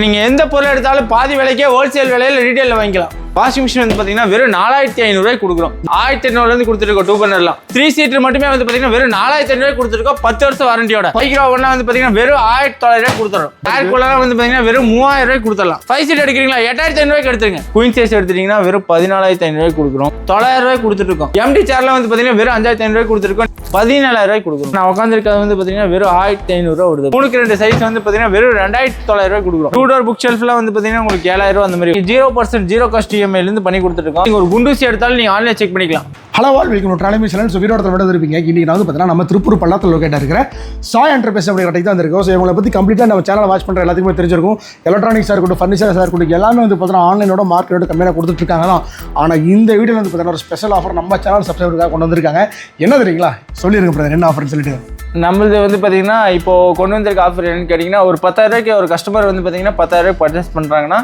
நீங்கள் எந்த பொருள் எடுத்தாலும் பாதி விலைக்கே ஹோல்சேல் விலையில் ரீட்டெயிலில் வாங்கிக்கலாம். வாஷிங் மிஷின் வந்து பார்த்தீங்கன்னா வெறும் நாலாயிரத்தி ஐநூறுரூவாய்க்கு கொடுக்குறோம். ஆயிரத்தி எண்ணூறுல கொடுத்துருக்கோம் டூ பண்ணலாம் த்ரீ சீட்டர் மட்டுமே வந்து பார்த்தீங்கன்னா வெறும் நாலாயிரத்தி ஐநூறு கொடுத்துருக்கோம் பத்து வருஷம் வாரண்டியோட மைக்ரோ ஒன்னா வந்து பார்த்தீங்கன்னா வெறும் ஆயிரத்தி தொள்ளாயிரம் ரூபாய் கொடுத்துறோம் ஏர் கூலர் வந்து பார்த்தீங்கன்னா வெறும் மூவாயிரம் ரூபாய் கொடுத்துடலாம். ஃபைவ் சீட் எடுக்கிறீங்களா? எட்டாயிரத்தி ஐநூறுவாய்க்கு எடுத்துருங்க. குயின் சைஸ் எடுத்துட்டீங்கன்னா வெறும் பதினாலாயிரத்தி ஐநூறுவாய் கொடுக்குறோம். தொள்ளாயிரம் ரூபாய் கொடுத்துட்டு இருக்கோம் எம்டி சேர்லாம் வந்து பார்த்தீங்கன்னா வெறும் அஞ்சாயிரத்தி ஐநூறுவாய் கொடுத்துருக்கோம் பதினாலாயிரம் ரூபாய் கொடுக்குறோம். நான் உட்காந்துருக்கிறது வந்து பார்த்தீங்கன்னா வெறும் ஆயிரத்தி ஐநூறுரூவா வருது. மூணுக்கு ரெண்டு சைஸ் வந்து பார்த்தீங்கன்னா வெறும் ரெண்டாயிரத்தி தொள்ளாயிரம் ரூபாய் கொடுக்குறோம். டூ டோர் புக் ஷெல்ஃப்ல வந்து பார்த்தீங்கன்னா உங்களுக்கு ஏழாயிரம் ரூபா அந்த மாதிரி. ஜீரோ பர்சன்ட் ஜீரோ காஸ்ட் இஎம்ஐலேருந்து பண்ணி கொடுத்துருக்கோம் நீங்கள் ஒரு குண்டூசி எடுத்தாலும் நீங்க ஆன்லைன் செக் பண்ணிக்கலாம். ஹலோ வால் வெல்கம் ட்ராலமி சேனல் ஸோ வீரோட விட இருப்பீங்க. இன்றைக்கி நான் வந்து பார்த்தீங்கன்னா நம்ம திருப்பூர் பள்ளத்தில் லொக்கேட்டாக இருக்கிற சாய் என்டர்பிரைஸ் அப்படி கடைக்கு தான் வந்திருக்கோம். ஸோ இவங்களை பற்றி கம்ப்ளீட்டாக நம்ம சேனலை வாட்ச் பண்ணுற எல்லாத்துக்குமே தெரிஞ்சிருக்கும். எலக்ட்ரானிக்ஸாக இருக்கட்டும் ஃபர்னிச்சர்ஸாக இருக்கட்டும் எல்லாமே வந்து பார்த்தீங்கன்னா ஆன்லைனோட மார்க்கெட்டோட கம்மியாக கொடுத்துட்டு இருக்காங்க தான். ஆனால் இந்த வீடியோவில் வந்து பார்த்தீங்கன்னா ஒரு ஸ்பெஷல் ஆஃபர் நம்ம சேனல் சப்ஸ்கிரைபருக்காக கொண்டு வந்திருக்காங்க. என்ன தெரியுங்களா? சொல்லியிருக்கேன் பிரதர் என்ன ஆஃபர்னு சொல்லிட்டு. நம்மளது வந்து பார்த்தீங்கன்னா இப்போது கொண்டு வந்திருக்க ஆஃபர் என்னன்னு கேட்டிங்கன்னா ஒரு பத்தாயிரம் ஒரு கஸ்டமர் வந்து பார்த்தீங்கன்னா பத்தாயிரம் ரூபாய்க்கு பர்ச்சேஸ் பண்ணுறாங்கன்னா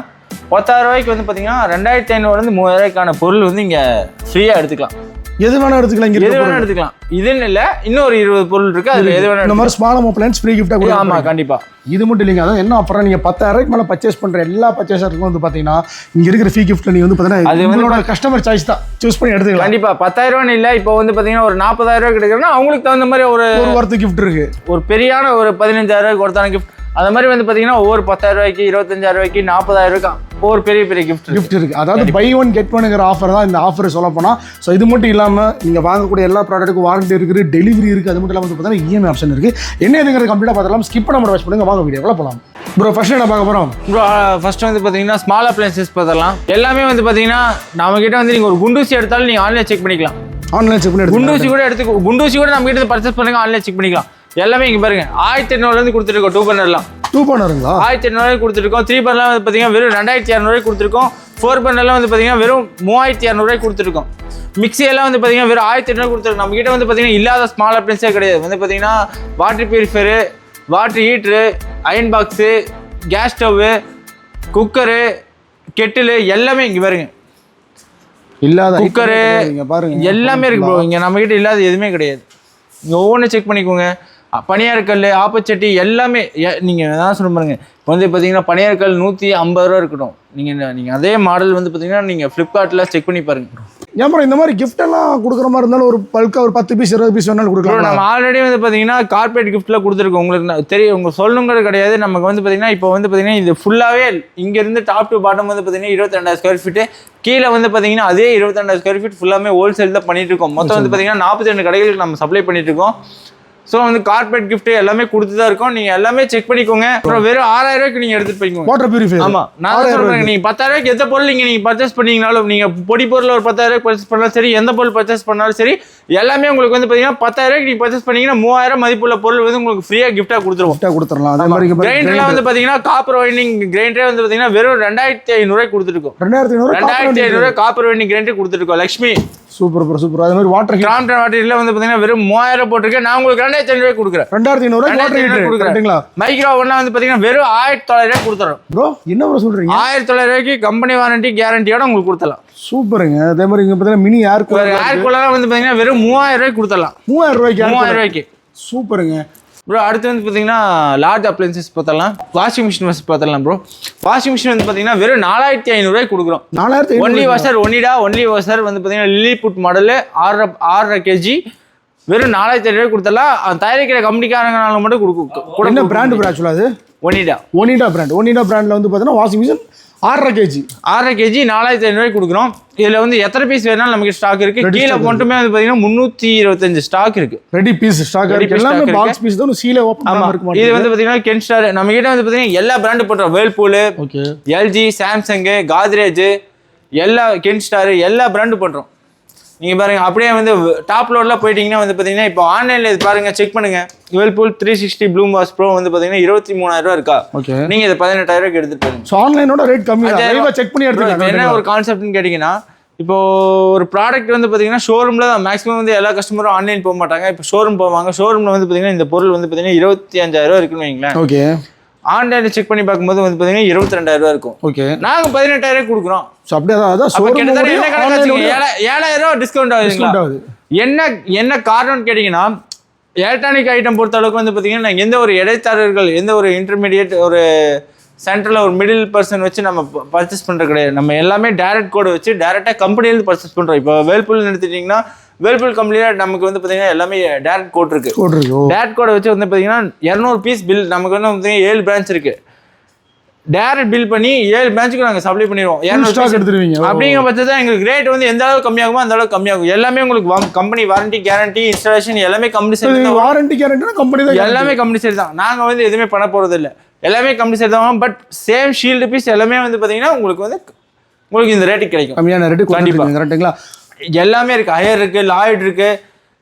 பத்தாயிரம் ரூபாய்க்கு வந்து பார்த்தீங்கன்னா ரெண்டாயிரத்தி ஐநூறுலேருந்து மூவாயிரம் ரூபாய்க்கான பொருள் வந்து இங்கே ஃப்ரீயாக எடுத்துக்கலாம். எது வேணா எடுத்துக்கலாம் இங்கே எது வேணா எடுத்துக்கலாம். இதுன்னு இல்லை இன்னும் ஒரு இருபது பொருள் இருக்கு அதுல எது வேணா இந்த மாதிரி ஸ்மால் அப்ளைன்ஸ் ஃப்ரீ கிஃப்ட்டாக எடுத்துக்கலாம். ஆமா கண்டிப்பா. இது மட்டும் இல்லைங்க அதான் என்ன ஆஃபர் நீங்கள் பத்தாயிரம் ரூபாய்க்கு மேலே பர்ச்சேஸ் பண்ணுற எல்லா பர்ச்சேஸருக்கும் வந்து பார்த்தீங்கன்னா இங்கே இருக்கிற ஃபீ கிஃப்ட்டில் நீங்கள் வந்து அது பார்த்தீங்கன்னா வந்து உங்களோட கஸ்டமர் சாய்ஸ் தான். சூஸ் பண்ணி எடுத்துக்கலாம். கண்டிப்பா பத்தாயிரம் இல்லை இப்போ வந்து பாத்தீங்கன்னா ஒரு நாற்பதாயிரம் ரூபாய் கிடைக்கிறதுனா அவங்களுக்கு தகுந்த மாதிரி ஒரு ஒரு வாரத்து கிஃப்ட் இருக்கு. ஒரு பெரியான ஒரு பதினஞ்சாயிரம் ரூபாய்க்கு ஒருத்தான கிஃப்ட் அந்த மாதிரி வந்து பாத்தீங்கன்னா ஒவ்வொரு பத்தாயிரம் ரூபாய்க்கு இருபத்தஞ்சாயிரம் ரூபாய்க்கு நாற்பதாயிரம் ரூபாய்க்கு ஒவ்வொரு பெரிய பெரிய கிஃப்ட் கிஃப்ட் இருக்கு. அதாவது பை ஒன் கெட் ஒன்னுங்கிற ஆஃபர் தான் இந்த ஆஃபர் சொல்ல போனால் ஸோ இது மட்டும் இல்லாமல் நீங்கள் வாங்கக்கூடிய எல்லா ப்ராடக்ட்டுக்கும் வாரண்டி இருக்குது டெலிவரி இருக்குது. அது மட்டும் இல்லாமல் வந்து பார்த்தீங்கன்னா இஎம்ஐ ஆப்ஷன் இருக்குது என்ன இதுங்கிறது கம்ப்ளீட்டாக பார்த்துலாம் ஸ்கிப் பண்ண வாட்ச் பண்ணுங்க. வாங்க வீடியோவில் போகலாம் ப்ரோ ஃபர்ஸ்ட் என்ன பார்க்க போகிறோம் ப்ரோ ஃபர்ஸ்ட் வந்து பார்த்தீங்கன்னா ஸ்மால் அப்ளைன்சஸ் பார்த்தலாம் எல்லாமே வந்து பார்த்தீங்கன்னா நம்ம கிட்ட வந்து நீங்கள் ஒரு குண்டூசி எடுத்தாலும் நீங்கள் ஆன்லைன் செக் பண்ணிக்கலாம். ஆன்லைன் செக் பண்ணி குண்டூசி கூட எடுத்து குண்டூசி கூட நம்ம கிட்ட பர்ச்சேஸ் பண்ணுங்க ஆன்லைன் செக் பண்ணிக்கலாம். எல்லாமே இங்கே பாருங்க. ஆயிரத்தி எண்ணூறுலேருந்து கொடுத்துருக்கோம் டூ பர்னர்லாம் டூ பண்ணுறீங்களா ஆயிரத்தி எண்ணூறுவாய்க்கு கொடுத்துருக்கோம் த்ரீ பர்லாம் வந்து பார்த்தீங்கன்னா வெறும் ரெண்டாயிரத்தி இரநூறுவாய்க்கு கொடுத்துருக்கோம். ஃபோர் பர்னர்லாம் வந்து பார்த்தீங்கன்னா வெறும் மூவாயிரத்தி இரநூறுவாய்க்கு கொடுத்துருக்கோம் மிக்ஸி எல்லாம் வந்து பார்த்தீங்கன்னா வெறும் ஆயிரத்தி எண்ணூறு கொடுத்துருக்கோம். நம்ம கிட்ட வந்து பார்த்தீங்கன்னா இல்லாத ஸ்மால் அப்ளைன்ஸே கிடையாது. வந்து பார்த்தீங்கன்னா water purifier water heater iron box gas stove cooker kettle எல்லாமே இங்கே பாருங்க. இல்லாத குக்கரு பாருங்க. எல்லாமே இருக்கு ப்ரோ இங்கே நம்ம கிட்ட இல்லாத எதுவுமே கிடையாது. இங்கே ஒவ்வொன்றும் செக் பண்ணிக்கோங்க. அ, பனியாரக்கல் ஆப்பச்சட்டி எல்லாமே எ- நீங்க தான் சொல்ல பாருங்க. இப்போ வந்து பார்த்தீங்கன்னா பனியாரக்கல் நூற்றி ஐம்பது ரூபா இருக்கட்டும். நீங்கள் நீங்கள் அதே மாடல் வந்து பார்த்தீங்கன்னா நீங்கள் ஃப்ளிப்கார்ட்டில் செக் பண்ணி பாருங்க. ஏன் இந்த மாதிரி gift எல்லாம் கொடுக்குற மாதிரி இருந்தாலும் ஒரு பல்கா ஒரு பத்து பீஸ் இருபது பீஸ் வேணாலும் கொடுக்கலாம் நம்ம ஆல்ரெடி வந்து பார்த்தீங்கன்னா கார்பரேட் கிஃப்ட்டில் கொடுத்துருக்கோம். உங்களுக்கு தெரியும் உங்களுக்கு சொல்லணுங்கிறது கிடையாது. நமக்கு வந்து பார்த்தீங்கன்னா இப்போ வந்து பார்த்தீங்கன்னா இது ஃபுல்லாகவே இங்கேருந்து டாப் டு பாட்டம் வந்து பார்த்தீங்கன்னா இருபத்தி ரெண்டாயிரம் ஸ்கொயர் ஃபீட்டு கீழே வந்து பார்த்தீங்கன்னா அதே இருபத்தி ரெண்டாயிரம் ஸ்கொயர் ஃபீட் ஃபுல்லாமே ஹோல்சேல் தான் பண்ணிட்டு இருக்கோம். மொத்தம் வந்து பார்த்தீங்கன்னா நாற்பத்தி ரெண்டு கடைகளுக்கு நம்ம சப்ளை பண்ணிட்டு இருக்கோம். ஸோ வந்து கார்பரேட் gift எல்லாமே கொடுத்து தான் இருக்கோம். நீங்கள் எல்லாமே செக் பண்ணிக்கோங்க. அப்புறம் வெறும் ஆறாயிரம் ரூபாய்க்கு நீங்கள் எடுத்துட்டு போய்க்கோங்க. வாட்டர் பியூரிஃபை ஆமா. நான் தான் சொல்றேன் நீங்க பத்தாயிரம் ரூபாய்க்கு எந்த பொருள் நீங்க நீங்க பர்ச்சேஸ் பண்ணீங்கனாலும் நீங்க பொடி பொருள் ஒரு பத்தாயிரம் ரூபாய்க்கு பர்ச்சேஸ் பண்ணாலும் சரி எந்த பொருள் பர்ச்சேஸ் பண்ணாலும் சரி எல்லாமே உங்களுக்கு வந்து பாத்தீங்கன்னா பத்தாயிரம் ரூபாய்க்கு நீங்க பர்ச்சேஸ் பண்ணீங்கன்னா மூவாயிரம் மதிப்புள்ள பொருள் வந்து உங்களுக்கு ஃப்ரீயா கிஃப்டா கொடுத்துருவோம். கொடுத்துடலாம். அதே மாதிரி கிரைண்டர்லாம் வந்து பாத்தீங்கன்னா காப்பர் வைண்டிங் கிரைண்டரே வந்து பாத்தீங்கன்னா வெறும் ரெண்டாயிரத்தி ஐநூறு ரூபாய்க்கு கொடுத்துருக்கோம். ரெண்டாயிரத்தி ஐநூறு ரெண்டாயிரத்தி ஐநூறு ரூபாய் காப்பர் வைண்டிங் கிரைண்டர் கொடுத்துருக்கோம். லக்ஷ்மி. சூப்பர் ப்ரோ சூப்பர் அதே மாதிரி வாட்டர் கிராம் வாட்டர்ல வந்து பாத்தீங்கன்னா வெறும் மூவாயிரம் போட்டிருக்கேன். நான் உங்களுக்கு ரெண்டாயிரத்தி ஐநூறு ரூபாய் கொடுக்குறேன். ரெண்டாயிரத்தி ஐநூறு ஹீட்டர் கரெக்டுங்களா மைக்ரோ ஒன்லாம் வந்து பாத்தீங்கன்னா வெறும் ஆயிரத்தி தொள்ளாயிரம் ரூபாய் கொடுத்துறோம். ப்ரோ என்ன ப்ரோ சொல்றீங்க? ஆயிரத்தி தொள்ளாயிரம் ரூபாய்க்கு கம்பெனி வாரண்டி கேரண்டியோட உங்களுக்கு கொடுத்தலாம் சூப்பருங்க. அதே மாதிரி இங்க பார்த்தீங்கன்னா மினி ஏர் ஒரு ஏர் கூலராக வந்து பார்த்தீங்கன்னா வெறும் மூவாயிரம் ரூபாய்க்கு கொடுத்துடலாம். மூவாயிரம் ரூபாய்க்கு மூவாயிரம். ரூபாய்க்கு. சூப்பருங்க. ப்ரோ அடுத்து வந்து பார்த்தீங்கன்னா லார்ஜ் அப்ளைன்சஸ் பார்த்தலாம் வாஷிங் மிஷின் வச்சு பார்த்தலாம் ப்ரோ. வாஷிங் மிஷின் வந்து பார்த்தீங்கன்னா வெறும் நாலாயிரத்தி ஐநூறுரூவாய்க்கு கொடுக்குறோம். நாலாயிரத்தி only washer Onida only washer வந்து பார்த்தீங்கன்னா லில்லி புட் மாடலு ஆறரை ஆறரை கேஜி வெறும் நாலாயிரத்தி ஐநூறுவாய்க்கு கொடுத்தலாம் தயாரிக்கிற கம்பெனிக்காரங்கனால மட்டும் கொடுக்கும் என்ன பிராண்ட் ப்ரோ ஆக்சுவலாக அது? ஒன்னிடா ஒனிடா பிராண்ட் ஒனிடா பிராண்ட்ல வந்து பார்த்தீங்கன்னா வாஷிங் மிஷின் ஆறரை கேஜி ஆறரை கேஜி நாலாயிரத்தி ஐநூறுவாய்க்கு கொடுக்குறோம். இதில் வந்து எத்தனை பீஸ் வேணாலும் நமக்கு ஸ்டாக் இருக்கு. கீழே மட்டுமே வந்து பார்த்தீங்கன்னா முந்நூற்றி இருபத்தஞ்சு ஸ்டாக் இருக்கு. ரெடி பீஸ் ஸ்டாக் எல்லாமே பாக்ஸ் பீஸ் தான் சீல ஓப்பன் ஆமா பண்ணாம இருக்க இது வந்து பாத்தீங்கன்னா கென் ஸ்டார் நம்ம கிட்ட வந்து பாத்தீங்கன்னா எல்லா பிராண்டு போட்டுறோம் Whirlpool okay LG Samsung Godrej எல்லா கென் ஸ்டார் எல்லா பிராண்டு பண்றோம் நீங்க பாருங்க அப்படியே வந்து டாப் லோட்ல போயிட்டீங்கன்னா வந்து பாத்தீங்கன்னா இப்போ ஆன்லைன்ல இது பாருங்க செக் பண்ணுங்க. Whirlpool three sixty bloom wash bro வந்து பாத்தீங்கன்னா இருபத்தி மூணாயிரம் ரூபா இருக்கா? ஓகே நீங்க இதை பதினெட்டாயிரம் ரூபாய்க்கு எடுத்துட்டு போயிருங்க ஸோ ஆன்லைனோட ரேட் கம்மி செக் பண்ணி எடுத்துக்கலாம் என்ன ஒரு கான்செப்ட்னு கேட்டிங்கன்னா இப்போ ஒரு ப்ராடக்ட் வந்து பார்த்தீங்கன்னா ஷோரூமில் தான். மேக்ஸிமம் வந்து எல்லா கஸ்டமரும் ஆன்லைன் போக மாட்டாங்க. இப்போ ஷோரூம் போவாங்க. ஷோரூமில் வந்து பார்த்தீங்கன்னா இந்த பொருள் வந்து பார்த்தீங்கன்னா இருபத்தி அஞ்சாயிரம் ரூபா இருக்குன்னு வைங்களேன். ஓகே ஆன்லைனில் செக் பண்ணி பார்க்கும்போது வந்து பார்த்தீங்கன்னா இருபத்தி ரெண்டாயிரம் இருக்கும். ஓகே நாங்கள் பதினெட்டாயிரம் கொடுக்குறோம். ஸோ அப்படியே தான் அதான் கிட்டத்தட்ட என்ன ஏழாயிரம் ரூபா டிஸ்கவுண்ட் ஆகுது. என்ன என்ன காரணம்னு கேட்டிங்கன்னா எலக்ட்ரானிக் ஐட்டம் பொறுத்த அளவுக்கு வந்து பார்த்தீங்கன்னா எந்த ஒரு இடைத்தரகர்கள் எந்த ஒரு இன்டர்மீடியட் ஒரு சென்டரில் ஒரு மிடில் பர்சன் வச்சு நம்ம பர்ச்சேஸ் பண்ணுறது கிடையாது. நம்ம எல்லாமே டேரக்ட் கோடு வச்சு டேரெக்டாக கம்பெனிலேருந்து பர்ச்சேஸ் பண்ணுறோம் இப்போ வேல்பூல் எடுத்துட்டிங்கன்னா வேல்பூல் கம்பெனியில் நமக்கு வந்து பார்த்தீங்கன்னா எல்லாமே டேரக்ட் கோட் போட்டிருக்கு ஓ. டேரக்ட் கோடை வச்சு வந்து பார்த்தீங்கன்னா இரநூறு பீஸ் பில் நமக்கு வந்து பார்த்தீங்கன்னா ஏழு பிரான்ச் இருக்குது டேரக்ட் பில் பண்ணி ஏழு பிரான்ச்சுக்கு நாங்கள் சப்ளை பண்ணிடுவோம். இரநூறு ஸ்டாக் எடுத்துருவீங்க. அப்படிங்கிற பட்சத்தில் எங்களுக்கு ரேட் வந்து எந்த அளவுக்கு கம்மியாகுமோ அந்த அளவுக்கு கம்மியாகும். எல்லாமே உங்களுக்கு கம்பெனி வாரண்டி கேரண்டி இன்ஸ்டாலேஷன் எல்லாமே கம்பெனி சைடு வாரண்டி கேரண்டினா கம்பெனி தான் எல்லாமே கம்பெனி சைடு தான். நாங்கள் வந்து எதுவுமே பண்ண போகிறது இல்லை. எல்லாமே கம்பெனி சைடு தான் பட் சேம் ஷீல்டு பீஸ் எல்லாமே வந்து பார்த்தீங்கன்னா உங்களுக்கு வந்து உங்களுக்கு இந்த ரேட்டுக்கு கிடைக்கும். கம்மியான ரேட்டு கண்டிப்பாக கரெக்ட்டுங்களா எல்லாமே இருக்கு. ஹையர் இருக்கு லாய்ட் இருக்கு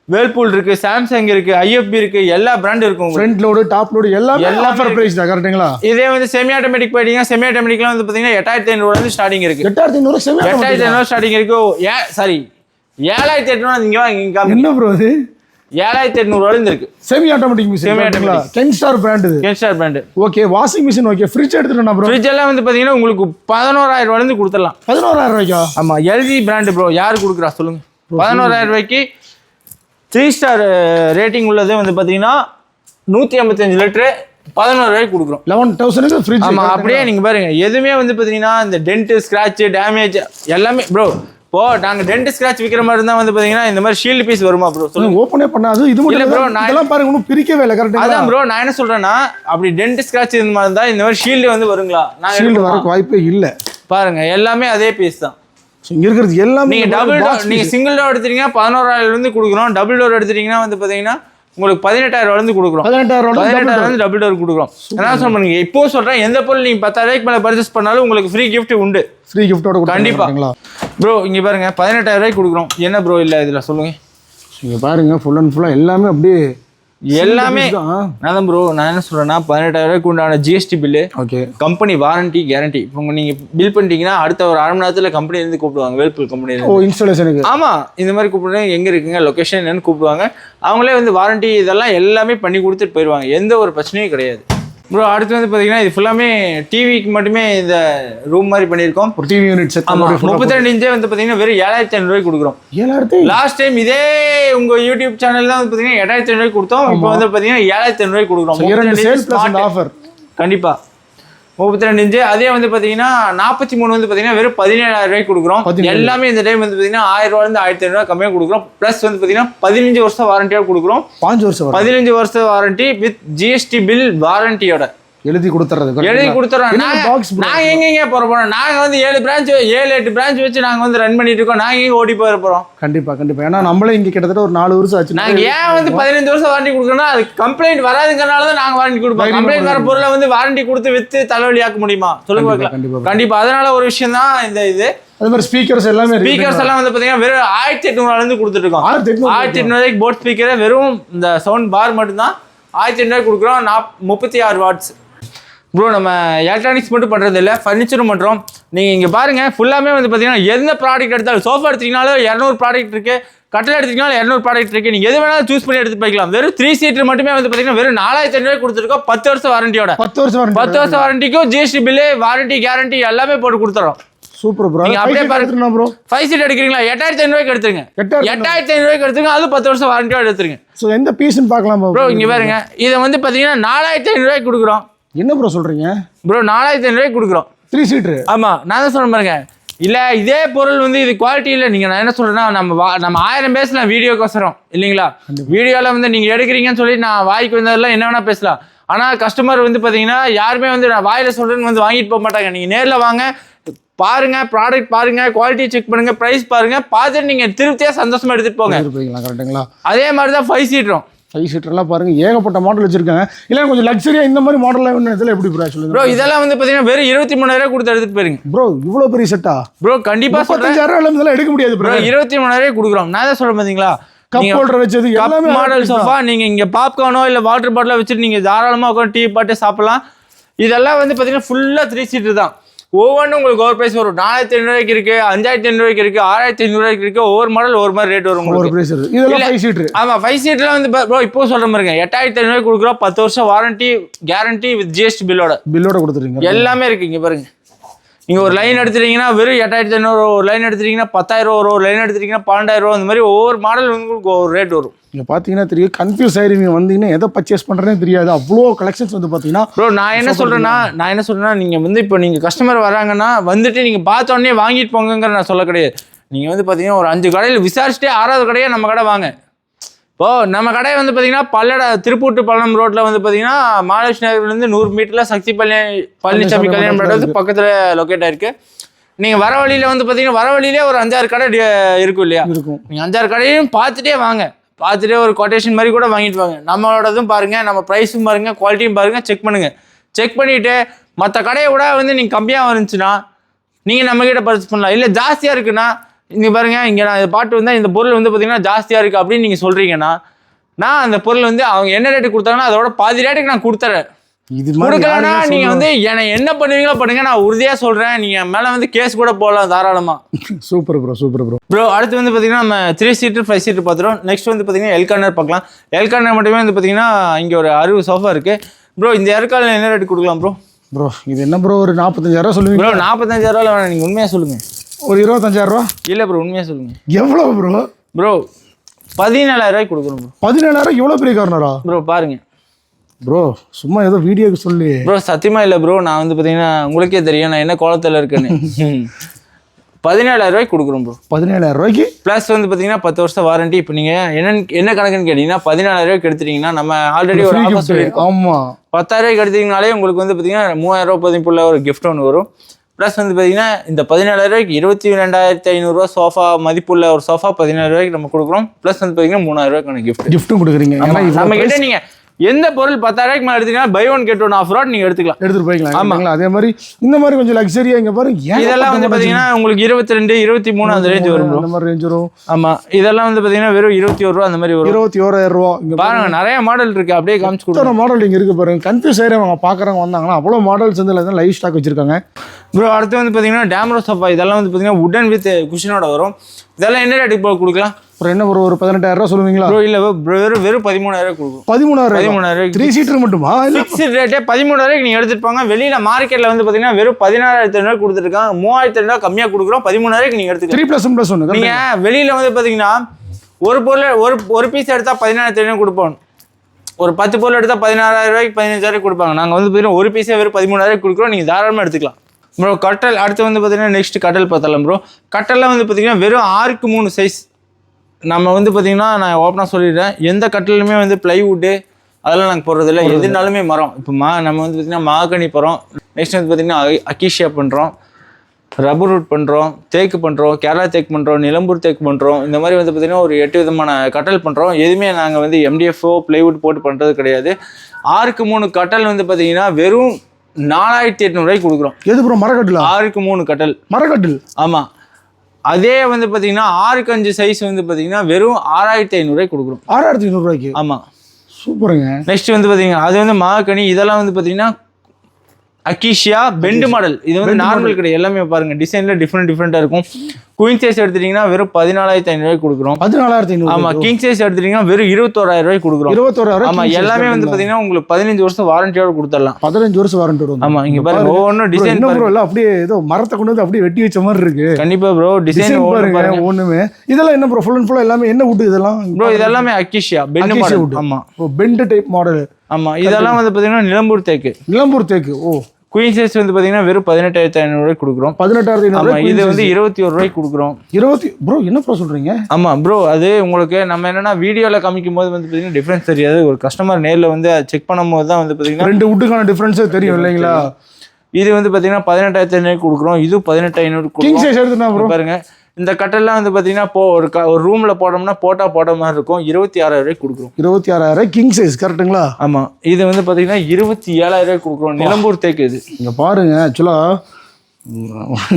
வேல்பூல் இருக்கு சாம்சங் இருக்கு ஐஎஃப்பி இருக்கு எல்லா பிராண்டும் இருக்கும் ஃப்ரண்ட் லோடு டாப் லோடு எல்லாமே எல்லாமே ஆஃபர் பிரைஸ் தான் கரெக்ட்டுங்களா இதே வந்து செமி ஆட்டோமேட்டிக் போயிட்டீங்கன்னா செமி ஆட்டோமேட்டிக்லாம் வந்து பார்த்தீங்கன்னா எட்டாயிரத்தி ஐநூறுலேருந்து ஸ்டார்டிங் இருக்கு. எட்டாயிரத்தி ஐநூறு செமி எட்டாயிரத்தி ஐநூறு ஸ்டார்டிங் இருக்கு. ஏ சாரி ஏழாயிரத்தி எட்நூறு இங்கே வாங்க இங்கே என்ன ப்ரோ இது ஏழாயிரத்தி எட்நூறுவாலேருந்து இருக்கு செமி ஆட்டோமேட்டிக் மிஷின் Semi கரெக்ட்டுங்களா கென் ஸ்டார் பிராண்ட் இது. Kenstar brand okay washing machine okay fridge எடுத்துட்டோம் ப்ரோ ஃப்ரிட்ஜ் எல்லாம் வந்து பார்த்தீங்கன்னா உங்களுக்கு பதினோராயிரம் ரூபாயிலேருந்து கொடுத்துடலாம். பதினோராயிரம் ரூபாய்க்கா? ஆமாம் எல்ஜி பிராண்டு ப்ரோ யார் கொடுக்குறா சொல்லுங்க. பதினோராயிரம் ரூபாய்க்கு த்ரீ ஸ்டார் ரேட்டிங் உள்ளது வந்து பார்த்தீங்கன்னா நூற்றி ஐம்பத்தஞ்சு லிட்டரு பதினோரு ரூபாய்க்கு கொடுக்குறோம். லெவன் தௌசண்ட்க்கு ஃப்ரிட்ஜ் ஆமா அப்படியே நீங்க பாருங்க. எதுவுமே வந்து பாத்தீங்கன்னா இந்த டென்ட் ஸ்கிராட்ச் டேமேஜ் எல்லாமே ப்ரோ இப்போ நாங்க டென்ட் ஸ்கிராட்ச் விக்கிற மாதிரி இருந்தா வந்து பாத்தீங்கன்னா இந்த மாதிரி ஷீல்டு பீஸ் வருமா ப்ரோ சொல்லுங்க. ஓப்பனே பண்ணாது. இது மட்டும் bro, நான்- இதெல்லாம் பாருங்க இன்னும் பிரிக்கவே இல்லை கரெக்ட்டுங்களா அதான் ப்ரோ நான் என்ன சொல்றேன்னா அப்படி டென்ட் ஸ்கிராட்ச் இந்த மாதிரி இருந்தா இந்த மாதிரி ஷீல்டு வந்து வருங்களா? நான் ஷீல்டு? வரக்கு வாய்ப்பே இல்லை. பாருங்க எல்லாமே அதே பீஸ் தான். இங்க இருக்கிறது எல்லாமே நீங்க டபுள் டோர் நீங்க சிங்கிள் டோர் எடுத்தீங்கன்னா பதினோராயிரம் இருந்து கொடுக்குறோம் டபுள் டோர் எடுத்தீங்கன்னா வந்து பாத்தீங்கன்னா உங்களுக்கு பதினெட்டாயிரம் ரூபாய் கொடுக்குறோம். பதினெட்டாயிரம் ரூபாய் டபுள் டோர் கொடுக்குறோம். என்ன சொல்றீங்க இப்போ சொல்றேன் எந்த பொருள் நீங்க பத்தாயிரம் மேல பர்ச்சேஸ் பண்ணாலும் உங்களுக்கு ஃப்ரீ gift உண்டு. ஃப்ரீ கிஃப்டோட கண்டிப்பா. ப்ரோ இங்க பாருங்க பதினெட்டாயிரம் ரூபாய்க்கு கொடுக்குறோம். என்ன ப்ரோ இல்ல இதுல சொல்லுங்க. இங்க பாருங்க ஃபுல் அண்ட் ஃபுல்லா எல்லாமே அப்படியே எல்லாமே அதான் ப்ரோ நான் என்ன சொல்றேன்னா பதினெட்டாயிரம் ரூபாய்க்கு உண்டான GST bill okay company warranty guarantee இப்போ நீங்க பில் பண்ணிட்டீங்கன்னா அடுத்த ஒரு அரை மணி நேரத்துல கம்பெனி இருந்து கூப்பிடுவாங்க வேல்பூல் கம்பெனி ஓ இன்ஸ்டாலேஷனுக்கு ஆமா இந்த மாதிரி கூப்பிடுறாங்க எங்க இருக்குங்க லொகேஷன் என்னன்னு கூப்பிடுவாங்க. அவங்களே வந்து வாரண்டி இதெல்லாம் எல்லாமே பண்ணி கொடுத்துட்டு போயிடுவாங்க எந்த ஒரு பிரச்சனையும் கிடையாது. ப்ரோ அடுத்து வந்து பாத்தீங்கன்னா இது ஃபுல்லாமே டிவிக்கு மட்டுமே இந்த ரூம் மாதிரி பண்ணியிருக்கோம். ஒரு டிவி யூனிட் செட் முப்பத்தி ரெண்டு இன்ச்சே வந்து பாத்தீங்கன்னா வெறும் ஏழாயிரத்தி ஐநூறுவாய்க்கு கொடுக்குறோம். ஏழாயிரத்தி? லாஸ்ட் டைம் இதே உங்க யூடியூப் சேனல் தான் வந்து பாத்தீங்கன்னா எட்டாயிரத்தி ஐநூறு கொடுத்தோம். இப்போ வந்து பாத்தீங்கன்னா ஏழாயிரத்தி ஐநூறு கொடுக்குறோம். இரண்டு 32 sale inch plus smart. Offer கண்டிப்பா. முப்பத்தி ரெண்டு இன்ச்சு. அதே வந்து பாத்தீங்கன்னா நாற்பத்தி மூணு வந்து பாத்தீங்கன்னா வெறும் பதினேழாயிரம் ரூபாய்க்கு கொடுக்குறோம். 17,000. எல்லாமே இந்த டைம் வந்து பாத்தீங்கன்னா ஆயிரம் ரூபாய் இருந்து ஆயிரத்தி ஐநூறு கம்மியாக கொடுக்குறோம். ப்ளஸ் வந்து பாத்தீங்கன்னா பதினஞ்சு வருஷம் வாரண்டியாக கொடுக்குறோம். பாஞ்சு வருஷம் பதினஞ்சு வருஷம் வாரண்டி வித் ஜிஎஸ்டி பில் வாரண்டியோட எழுதி கொடுத்துறது எழுதி கொடுத்துறோம். பாக்ஸ் நாங்க நாங்க எங்க எங்க போற போறோம் நாங்க வந்து ஏழு பிரான்ச் ஏழு எட்டு பிரான்ச் வச்சு நாங்க வந்து ரன் பண்ணிட்டு இருக்கோம். நாங்க எங்க ஓடி போயிட போறோம்? கண்டிப்பா கண்டிப்பா. ஏன்னா நம்மளே இங்க கிட்டத்தட்ட ஒரு நாலு வருஷம் ஆச்சு. நாங்க ஏன் வந்து பதினஞ்சு வருஷம் வாரண்டி கொடுக்கறோம்னா அது கம்ப்ளைண்ட் வராதுங்கிறனால தான் நாங்க வாரண்டி கொடுப்போம். கம்ப்ளைண்ட் வர பொருளை வந்து வாரண்டி கொடுத்து வித்து தலைவலி ஆக்க முடியுமா? சொல்லுங்க கண்டிப்பா, பார்க்கலாம். கண்டிப்பா. கண்டிப்பா. அதனால ஒரு விஷயம் தான் இந்த இது. அதே மாதிரி ஸ்பீக்கர்ஸ் எல்லாமே ஸ்பீக்கர்ஸ் எல்லாம் வந்து பாத்தீங்கன்னா வெறும் ஆயிரத்தி எட்நூறுல இருந்து கொடுத்துட்டு இருக்கோம். ஆயிரத்தி எட்நூறு ஆயிரத்தி எட்நூறுக்கு போட் ஸ்பீக்கரை வெறும் இந்த சவுண்ட் பார் மட்டும்தான் ஆயிரத்தி எட்நூறு கொடுக்குறோம். நாப் முப்பத்தி ஆறு வாட்ஸ் ப்ரோ நம்ம எலக்ட்ரானிக்ஸ் மட்டும் பண்ணுறது இல்லை ஃபர்னிச்சரும் பண்ணுறோம் நீங்கள் இங்கே பாருங்கள் ஃபுல்லாமே வந்து பார்த்தீங்கன்னா எந்த ப்ராடக்ட் எடுத்தாலும் சோஃபா எடுத்தீங்கனாலும் இரநூறு ப்ராடக்ட் இருக்குது கட்டில் எடுத்தீங்கனாலும் இரநூறு ப்ராடக்ட் இருக்குது நீங்கள் எது வேணாலும் சூஸ் பண்ணி எடுத்து போய்க்கலாம். வெறும் த்ரீ சீட்டர் மட்டுமே வந்து பார்த்தீங்கன்னா வெறும் நாலாயிரத்தி ஐநூறு கொடுத்துருக்கோம் பத்து வருஷம் வாரண்டியோட பத்து வருஷம் பத்து வருஷம் வாரண்டிக்கும் ஜிஎஸ்டி பில்லு வாரண்டி கேரண்டி எல்லாமே போட்டு கொடுத்துறோம். சூப்பர் ப்ரோ நீங்க அப்படியே பாருங்க. ப்ரோ ஃபைவ் சீட் எடுக்கிறீங்களா? எட்டாயிரத்தி ஐநூறுக்கு எடுத்துருங்க. எட்டாயிரத்தி ஐநூறுக்கு எடுத்துருங்க அது பத்து வருஷம் வாரண்டியோட எடுத்துருங்க. ஸோ எந்த பீஸ்னு பார்க்கலாம் ப்ரோ இங்க பாருங்க. இதை வந்து பாத்தீங்கன்னா நாலாயிரத்தி ஐநூறுவாய்க்கு கொடுக்குறோம். என்ன ப்ரோ சொல்றீங்க? ப்ரோ நாலாயிரத்தி ஐநூறுவாய்க்கு கொடுக்குறோம். த்ரீ சீட்ரு ஆமா நான் தான் சொல்றேன் பாருங்க. இல்ல இதே பொருள் வந்து இது குவாலிட்டி இல்ல. நீங்க நான் என்ன சொல்றேன்னா நம்ம வா- நம்ம ஆயிரம் பேசலாம் வீடியோக்கோசரம் இல்லைங்களா? வீடியோல வந்து நீங்க எடுக்கிறீங்கன்னு சொல்லி நான் வாய்க்கு வந்ததெல்லாம் என்ன வேணா பேசலாம். ஆனா கஸ்டமர் வந்து பாத்தீங்கன்னா யாருமே வந்து நான் வாயில சொல்றேன்னு வந்து வாங்கிட்டு போக மாட்டாங்க. நீங்க நேர்ல வாங்க பாருங்க ப்ராடக்ட் பாருங்க குவாலிட்டி செக் பண்ணுங்க பிரைஸ் பாருங்க பார்த்துட்டு நீங்க திருப்தியா சந்தோஷமா எடுத்துட்டு போங்க. கரெக்டுங்களா அதே மாதிரி தான் ஃபைவ் சீட்டரும் ஃபைவ் சீட்டர்லாம் பாருங்க. ஏகப்பட்ட மாடல் வச்சிருக்காங்க. இல்லை கொஞ்சம் லக்ஸரியா இந்த மாதிரி மாடல்லாம் வேணும் எப்படி ப்ரோ சொல்லுங்க. ப்ரோ இதெல்லாம் வந்து பாத்தீங்கன்னா வெறும் இருபத்தி மூணாயிரம் கொடுத்து எடுத்துட்டு போயிருங்க. ப்ரோ இவ்வளோ பெரிய செட்டா ப்ரோ கண்டிப்பா சொல்றேன். முப்பத்தஞ்சாயிரம் இதெல்லாம் எடுக்க முடியாது ப்ரோ இருபத்தி மூணாயிரம் கொடுக்குறோம். நான் தான் சொல்றேன் பாத்தீங்களா? கப் ஹோல்டர் வச்சது எல்லாமே மாடல் சோஃபா நீங்க இங்க பாப்கார்னோ இல்ல வாட்டர் பாட்டிலோ வச்சுட்டு நீங்க தாராளமா உட்காந்து டீ பாட்டு சாப்பிடலாம். இதெல்லாம் வந்து பாத்தீங்கன்னா ஃபுல்லா த்ரீ சீட்டர் தான். ஒவ்வொன்றும் உங்களுக்கு ஒரு பிரைஸ் வரும். நாலாயிரத்தி ஐநூறுவாய்க்கு இருக்கு அஞ்சாயிரத்தி ஐநூறுவாய்க்கு இருக்கு ஆறாயிரத்தி ஐநூறுவாய்க்கு இருக்கு. ஒவ்வொரு மாடல் ஒவ்வொரு மாதிரி ரேட் வரும் ஒரு பிரைஸ் இதெல்லாம் ஃபைவ் சீட்டர் ஆமா ஃபைவ் சீட்ல வந்து ப்ரோ இப்போ சொல்ற மாதிரிங்க எட்டாயிரத்தி ஐநூறுவாய்க்கு கொடுக்குறோம். பத்து வருஷம் வாரண்டி கேரண்டி வித் ஜிஎஸ்டி பில்லோட பில்லோட கொடுத்துருங்க எல்லாமே இருக்கு இங்க பாருங்க. நீங்க ஒரு லைன் எடுத்துட்டீங்கன்னா வெறும் எட்டாயிரத்தி ஐநூறு ஒரு லைன் எடுத்துட்டீங்கன்னா பத்தாயிரம் ரூபா ஒரு லைன் எடுத்துட்டீங்கன்னா பன்னெண்டாயிரம் ரூபா அந்த மாதிரி ஒவ்வொரு மாடல் உங்களுக்கு ஒரு ரேட் வரும். இங்க பாத்தீங்கன்னா தெரியும் கன்ஃபியூஸ் ஆயிருவீங்க வந்தீங்கன்னா எதை பர்ச்சேஸ் பண்றேனே தெரியாது. அவ்வளோ கலெக்ஷன்ஸ் வந்து பாத்தீங்கன்னா ப்ரோ நான் என்ன சொல்றேன்னா நான் என்ன சொல்றேன்னா நீங்க வந்து இப்போ நீங்க கஸ்டமர் வராங்கன்னா வந்துட்டு நீங்க பார்த்த உடனே வாங்கிட்டு போங்கங்கிற நான் சொல்ல கிடையாது. நீங்க வந்து பாத்தீங்கன்னா ஒரு அஞ்சு கடையில் விசாரிச்சுட்டே ஆறாவது கடையே நம்ம கடை வாங்க. இப்போ நம்ம கடை வந்து பாத்தீங்கன்னா பல்லட திருப்பூட்டு பள்ளம் ரோட்ல வந்து பாத்தீங்கன்னா மகாலட்சுமி நகர்லேருந்து நூறு மீட்டர்ல சக்தி பழனி பழனிசாமி கல்யாண மண்டபத்துக்கு பக்கத்துல லொக்கேட் ஆயிருக்கு. நீங்க வர வழியில வந்து பாத்தீங்கன்னா வர வழியிலே ஒரு அஞ்சாறு கடை இருக்கும் இல்லையா? இருக்கும். நீங்கள் அஞ்சாறு கடையும் பார்த்துட்டே வாங்க. பார்த்துட்டே ஒரு கொட்டேஷன் மாதிரி கூட வாங்கிட்டு வாங்க நம்மளோடதும் பாருங்கள் நம்ம ப்ரைஸும் பாருங்க குவாலிட்டியும் பாருங்கள் செக் பண்ணுங்கள் செக் பண்ணிவிட்டு மற்ற கடையை விட வந்து நீங்கள் கம்மியாக வந்துச்சுன்னா நீங்கள் நம்மக்கிட்ட பர்ச்சேஸ் பண்ணலாம். இல்லை ஜாஸ்தியாக இருக்குன்னா இங்கே பாருங்க இங்கே நான் இந்த பாட்டு வந்தால் இந்த பொருள் வந்து பார்த்திங்கன்னா ஜாஸ்தியாக இருக்குது அப்படின்னு நீங்கள் சொல்கிறீங்கன்னா நான் அந்த பொருள் வந்து அவங்க என்ன ரேட்டு கொடுத்தாங்கன்னா அதோட பாதி ரேட்டுக்கு நான் கொடுத்துறேன். இது கொடுக்கலன்னா சொல்ல- வந்து என்னை என்ன பண்ணுவீங்களோ பண்ணுங்க நான் உறுதியாக சொல்கிறேன் நீங்கள் மேலே வந்து கேஸ் கூட போடலாம் தாராளமாக super bro super bro bro அடுத்து வந்து பார்த்தீங்கன்னா நம்ம த்ரீ சீட்டர் ஃபைவ் சீட்டர் பார்த்துருவோம் நெக்ஸ்ட் வந்து பார்த்தீங்கன்னா எல் கார்னர் பார்க்கலாம். எல் கார்னர் மட்டுமே வந்து பார்த்தீங்கன்னா இங்கே ஒரு அறுபது சோஃபா இருக்குது ப்ரோ இந்த கார்னர் என்ன ரேட் கொடுக்கலாம் ப்ரோ ப்ரோ இது என்ன ப்ரோ ஒரு நாற்பத்தஞ்சாயிரம் சொல்லுவீங்க? ப்ரோ நாற்பத்தஞ்சாயிரூவா வேணாம். நீங்கள் உண்மையாக சொல்லுங்கள் ஒரு இருபத்தஞ்சாயிரம் ரூபா? இல்லை ப்ரோ உண்மையாக சொல்லுங்கள் எவ்வளோ ப்ரோ ப்ரோ பதினேழாயிரூவாய்க்கு கொடுக்குறோம் ப்ரோ பதினேழாயிரம் எவ்வளோ பெரிய கார்னரா ப்ரோ பாருங்க. ப்ரோ சும்மா ஏதோ வீடியோக்கு சொல்லி. ப்ரோ சத்தியமா இல்லை ப்ரோ நான் வந்து பார்த்தீங்கன்னா உங்களுக்கே தெரியும். நான் என்ன கோலத்தில் இருக்கேன்னு. பதினேழாயிரூவாய்க்கு கொடுக்குறோம் ப்ரோ பதினேழாயிரம் ரூபாய்க்கு? ப்ளஸ் வந்து பார்த்தீங்கன்னா பத்து வருஷம் வாரண்டி இப்போ நீங்கள் என்ன என்ன கணக்குன்னு கேட்டிங்கன்னா பதினாலாயிரூவாய்க்கு எடுத்துட்டீங்கன்னா நம்ம ஆல்ரெடி ஒரு ஃப்ரீ ஆஃபர் சொல்லியிருக்கோம். ஆமா. பத்தாயிரூவாய்க்கு எடுத்தீங்கனாலே உங்களுக்கு வந்து பார்த்தீங்கன்னா மூவாயிரம் ரூபாய் பதிப்புள்ள ஒரு கிஃப்ட் ஒன்று வரும். ப்ளஸ் வந்து பார்த்தீங்கன்னா இந்த பதினேழாயிரூவாய்க்கு இருபத்தி ரெண்டாயிரத்தி ஐநூறுரூவா சோஃபா மதிப்புள்ள ஒரு சோஃபா பதினாயிரூவாய்க்கு நம்ம கொடுக்குறோம். ப்ளஸ் வந்து பார்த்தீங்கன்னா மூணாயிரூவாய்க்கான கிஃப்ட் கிஃப்ட்டும் கொடுக்குறீங்க. நம்ம கிட்ட நீங்கள் எந்த பொருள் பத்தாயிரூவாய்க்கு மேலே எடுத்தீங்கன்னா buy one get one offer நீங்கள் எடுத்துக்கலாம். எடுத்துட்டு போய்க்கலாம் ஆமாங்களா அதே மாதிரி இந்த மாதிரி கொஞ்சம் லக்ஸரியா இங்க பாருங்க. இதெல்லாம் வந்து பார்த்தீங்கன்னா உங்களுக்கு இருபத்தி ரெண்டு இருபத்தி மூணு அந்த ரேஞ்ச் வரும். அந்த மாதிரி ரேஞ்ச் வரும். ஆமாம் இதெல்லாம் வந்து பார்த்தீங்கன்னா வெறும் இருபத்தி ஒரு ரூபா அந்த மாதிரி வரும். இருபத்தி ஓராயிரம் ரூபா இங்க பாருங்க. நிறைய மாடல் இருக்கு. அப்படியே காமிச்சு கொடுங்க. எத்தனை மாடல் இங்க இருக்கு பாருங்க. கன்ஃபியூஸ் ஆயிரவங்க பாக்குறவங்க வந்தாங்கன்னா அவ்வளோ மாடல்ஸ் வந்து லைவ் ஸ்டாக் வச்சிருக்காங்க. ப்ரோ அடுத்து வந்து பார்த்தீங்கன்னா டேம்ரோ சோஃபா இதெல்லாம் வந்து பார்த்தீங்கன்னா உடன் வித் குஷனோட வரும். இதெல்லாம் என்ன ரேட்டுக்கு இப்போ கொடுக்கலாம்? அப்புறம் என்ன ப்ரோ ஒரு பதினெட்டாயிரம் ரூபா சொல்லுவீங்களா? ப்ரோ இல்லை வெறும் வெறும் பதிமூணாயிரம் கொடுக்கும். பதிமூணாயிரம் பதிமூணாயிரம் த்ரீ சீட்டர் மட்டுமா? ஃபிக்ஸ்ட் ரேட்டே பதிமூணாயிரம் நீங்கள் எடுத்துட்டு போங்க. வெளியில் மார்க்கெட்டில் வந்து பார்த்தீங்கன்னா வெறும் பதினாறாயிரத்தி ஐநூறு கொடுத்துருக்காங்க மூவாயிரத்தி ஐநூறு கம்மியாக கொடுக்குறோம். பதிமூணாயிரம் நீங்கள் எடுத்துக்கலாம் த்ரீ பிளஸ் பிளஸ் ஒன்று நீங்கள் வெளியில் வந்து பார்த்தீங்கன்னா ஒரு பொருள் ஒரு ஒரு பீஸ் எடுத்தால் பதினாயிரத்தி ஐநூறு கொடுப்போம். ஒரு பத்து பொருள் எடுத்தால் பதினாறாயிரம் ரூபாய்க்கு பதினஞ்சாயிரம் கொடுப்பாங்க. நாங்கள் வந்து பார்த்தீங்கன்னா ஒரு பீஸே வெறும் பதிமூணாயிரம் கொடுக்குறோம். நீங்கள் தாராளமாக எடுத்துக்கலாம். ப்ரோ கட்டல் அடுத்து வந்து பார்த்தீங்கன்னா நெக்ஸ்ட் கட்டல் பார்த்தலாம் ப்ரோ கட்டலில் வந்து பார்த்தீங்கன்னா வெறும் ஆறுக்கு மூணு சைஸ் நம்ம வந்து பார்த்தீங்கன்னா நான் ஓப்பனாக சொல்லிடுறேன். எந்த கட்டிலுமே வந்து ப்ளைவுட்டு அதெல்லாம் நாங்கள் போடுறதில்ல. எதுனாலுமே மரம். இப்போ மா நம்ம வந்து பார்த்தீங்கன்னா மாகனி போகிறோம் நெக்ஸ்ட் வந்து பார்த்தீங்கன்னா அகி- அக்கீஷியா பண்ணுறோம் ரப்பர் ரூட் பண்ணுறோம் தேக்கு பண்ணுறோம் கேரளா தேக்கு பண்ணுறோம் நிலம்பூர் தேக்கு பண்ணுறோம் இந்த மாதிரி வந்து பார்த்திங்கன்னா ஒரு எட்டு விதமான கட்டல் பண்ணுறோம் எதுவுமே நாங்கள் வந்து எம்டிஎஃப்ஓ ப்ளைவுட் போட்டு பண்ணுறது கிடையாது. ஆறுக்கு மூணு கட்டல் வந்து பார்த்தீங்கன்னா வெறும் நாலாயிரத்தி எட்நூறுவாய்க்கு கொடுக்குறோம். எது ப்ரோ மரக்கட்டிலா? ஆறுக்கு மூணு கட்டல். மரக்கட்டில்? ஆமாம் அதே வந்து பார்த்தீங்கன்னா ஆறுக்கு அஞ்சு சைஸ் வந்து பார்த்தீங்கன்னா வெறும் ஆறாயிரத்தி ஐநூறுரூவாய்க்கு கொடுக்குறோம் ஆறாயிரத்தி ஐநூறுரூவாய்க்கு ஆமாம் சூப்பருங்க. நெக்ஸ்ட் வந்து பார்த்தீங்கன்னா அது வந்து மாகனி இதெல்லாம் வந்து பார்த்தீங்கன்னா அக்கீஷியா பெண்டு மாடல் இது வந்து நார்மல் கிடையாது. எல்லாமே பாருங்க. டிசைன்ல டிஃப்ரெண்ட் டிஃப்ரெண்ட்டாக இருக்கும். குயின் சைஸ் எடுத்துட்டீங்கன்னா வெறும் பதினாலாயிரத்தி ஐநூறுவாய்க்கு கொடுக்குறோம். பதினாலாயிரத்தி ஐநூறு ஆமா கிங் சைஸ் எடுத்துட்டீங்கன்னா வெறும் இருபத்தோராயிரம் ரூபாய்க்கு கொடுக்குறோம். இருபத்தோராயிரம் ஆமா எல்லாமே வந்து பார்த்தீங்கன்னா உங்களுக்கு பதினஞ்சு வருஷம் வாரண்டியோட கொடுத்துடலாம். பதினஞ்சு வருஷம் வாரண்டி வரும் ஆமா இங்க பாருங்க ஒவ்வொன்றும் டிசைன் ப்ரோ எல்லாம் அப்படியே ஏதோ மரத்தை கொண்டு வந்து அப்படியே வெட்டி வச்ச மாதிரி இருக்கு. கண்டிப்பா ப்ரோ டிசைன் பாருங்க ஒண்ணுமே. இதெல்லாம் என்ன ப்ரோ ஃபுல் அண்ட் ஃபுல் எல்லாமே என்ன வுட் இதெல்லாம்? ப்ரோ இதெல்லாமே அக்கிஷியா பெண்டு மாடல். ஆமா. பெண்ட் டைப் மாடல் ஆமா இதெல்லாம் வந்து பார்த்தீங்கன்னா நிலம்பூர் தேக்கு. நிலம்பூர் தேக்கு ஓ. குயின் சைஸ் வந்து பார்த்தீங்கன்னா வெறும் பதினெட்டாயிரத்தி ஐநூறுரூவாய்க்கு கொடுக்குறோம். பதினெட்டாயிரத்தி ஐநூறு இது வந்து இருபத்தி ஒரு ரூபாய்க்கு கொடுக்குறோம். இருபத்தி ப்ரோ என்ன ப்ரோ சொல்றீங்க? ஆமா ப்ரோ அது உங்களுக்கு நம்ம என்னன்னா வீடியோல காமிக்கும் போது வந்து பார்த்தீங்கன்னா டிஃப்ரென்ஸ் தெரியாது. ஒரு கஸ்டமர் நேர்ல வந்து செக் பண்ணும்போது தான் வந்து பார்த்தீங்கன்னா ரெண்டு வுட்டுக்கான டிஃபரன்ஸே தெரியும் இல்லைங்களா? இது வந்து பார்த்தீங்கன்னா பதினெட்டாயிரத்தி ஐநூறு கொடுக்குறோம். இது பதினெட்டு ஐநூறு பாருங்க. இந்த கட்டெல்லாம் வந்து பார்த்தீங்கன்னா போ ஒரு க ஒரு ரூம்ல போட்டோம்னா போட்டா போட்ட மாதிரி இருக்கும். இருபத்தி ஆறாயிரம் கொடுக்குறோம். இருபத்தி ஆறாயிரம் கிங் சைஸ் கரெக்ட்டுங்களா ஆமா. இது வந்து பார்த்தீங்கன்னா இருபத்தி ஏழாயிரம் ரூபாய்க்கு கொடுக்குறோம். நிலம்பூர் தேக்கு இது. இங்க பாருங்க ஆக்சுவலா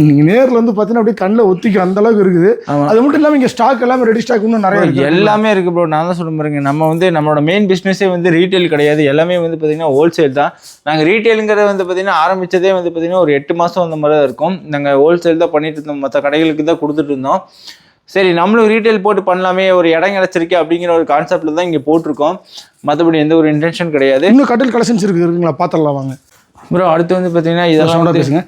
நீங்க நேர்ல வந்து பாத்தீங்கன்னா அப்படியே கண்ணில் ஒத்திக்கும். அந்த அளவுக்கு இருக்குது. அது மட்டும் இல்லாம இங்க ஸ்டாக் எல்லாமே ரெடி ஸ்டாக் இன்னும் நிறைய எல்லாமே இருக்கு ப்ரோ நான் தான் சொல்ல பாருங்க. நம்ம வந்து நம்மளோட மெயின் பிஸ்னஸே வந்து ரீட்டைல் கிடையாது. எல்லாமே வந்து பார்த்தீங்கன்னா ஹோல்சேல் தான். நாங்கள் ரீட்டைலுங்கிறத வந்து பார்த்தீங்கன்னா ஆரம்பிச்சதே வந்து பார்த்தீங்கன்னா ஒரு எட்டு மாதம் அந்த மாதிரி தான் இருக்கும். நாங்கள் ஹோல்சேல் தான் பண்ணிட்டு இருந்தோம். மற்ற கடைகளுக்கு தான் கொடுத்துட்டு இருந்தோம். சரி நம்மளும் ரீட்டைல் போட்டு பண்ணலாமே. ஒரு இடம் கிடச்சிருக்கே அப்படிங்கிற ஒரு கான்செப்டில் தான் இங்கே போட்டிருக்கோம். மற்றபடி எந்த ஒரு இன்டென்ஷன் கிடையாது. இன்னும் கட்டில் கலெக்ஷன்ஸ் இருக்கு இருக்குங்களா? பாத்திரலாம் வாங்க. ப்ரோ அடுத்து வந்து பார்த்தீங்கன்னா இதெல்லாம் பேசுங்க.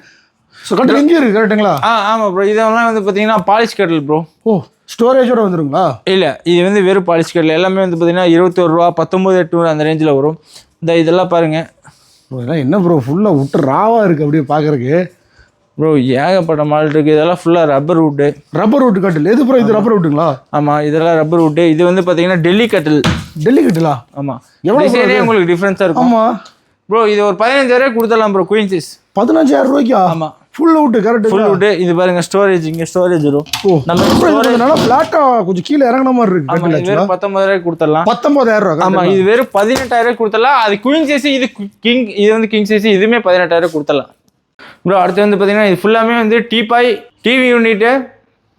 ஸோ கட்டில் எங்கேயும் இருக்கு கரெக்ட்டுங்களா ஆ ஆமாம் ப்ரோ இதெல்லாம் வந்து பார்த்தீங்கன்னா பாலிஷ் கட்டல் ப்ரோ ஓ ஸ்டோரேஜோட வந்துருங்களா? இல்லை இது வந்து வெறும் பாலிஷ் கட்டில் எல்லாமே வந்து பார்த்தீங்கன்னா இருபத்தோரு ரூபா பத்தொம்பது எட்நூறு அந்த ரேஞ்சில் வரும். இந்த இதெல்லாம் பாருங்கள் ப்ரோ இதெல்லாம் என்ன ப்ரோ ஃபுல்லாக விட்டு ராவாக இருக்குது அப்படியே பார்க்கறக்கு ப்ரோ ஏகப்பட்ட மாடல் இருக்குது இதெல்லாம் ஃபுல்லாக ரப்பர் வுட்டு ரப்பர் வுட்டு கட்டில் எது ப்ரோ இது ரப்பர் வுட்டுங்களா ஆமாம் இதெல்லாம் ரப்பர் வுட்டு இது வந்து பார்த்தீங்கன்னா டெல்லி கட்டில் டெல்லி கட்டிலா ஆமாம் எவ்வளவு டிசைனே உங்களுக்கு டிஃப்ரென்ஸாக இருக்கும். ஆமாம் ப்ரோ இது ஒரு பதினஞ்சாயிரம் கொடுத்துடலாம் ப்ரோ குயின் சைஸ் பதினஞ்சாயிரம் ரூபாய்க்கா? ஆமாம் full wood correct full wood இது பாருங்க ஸ்டோரேஜ் இங்கே ஸ்டோரேஜ் வரும். நம்ம ஃப்ளாட்டாக கொஞ்சம் கீழே இறங்கின மாதிரி இருக்கு இது வெறும் பத்தொன்பதாயிரம் கொடுத்துடலாம். பத்தொன்பதாயிரம் ரூபா ஆமாம் இது வெறும் பதினெட்டாயிரம் கொடுத்துடலாம். அது குயின் சைஸ் இது கிங் இது வந்து கிங் சைஸ் பதினெட்டாயிரம் கொடுத்துடலாம். ப்ரோ அடுத்து வந்து பார்த்தீங்கன்னா இது ஃபுல்லாமே வந்து teapoy TV unit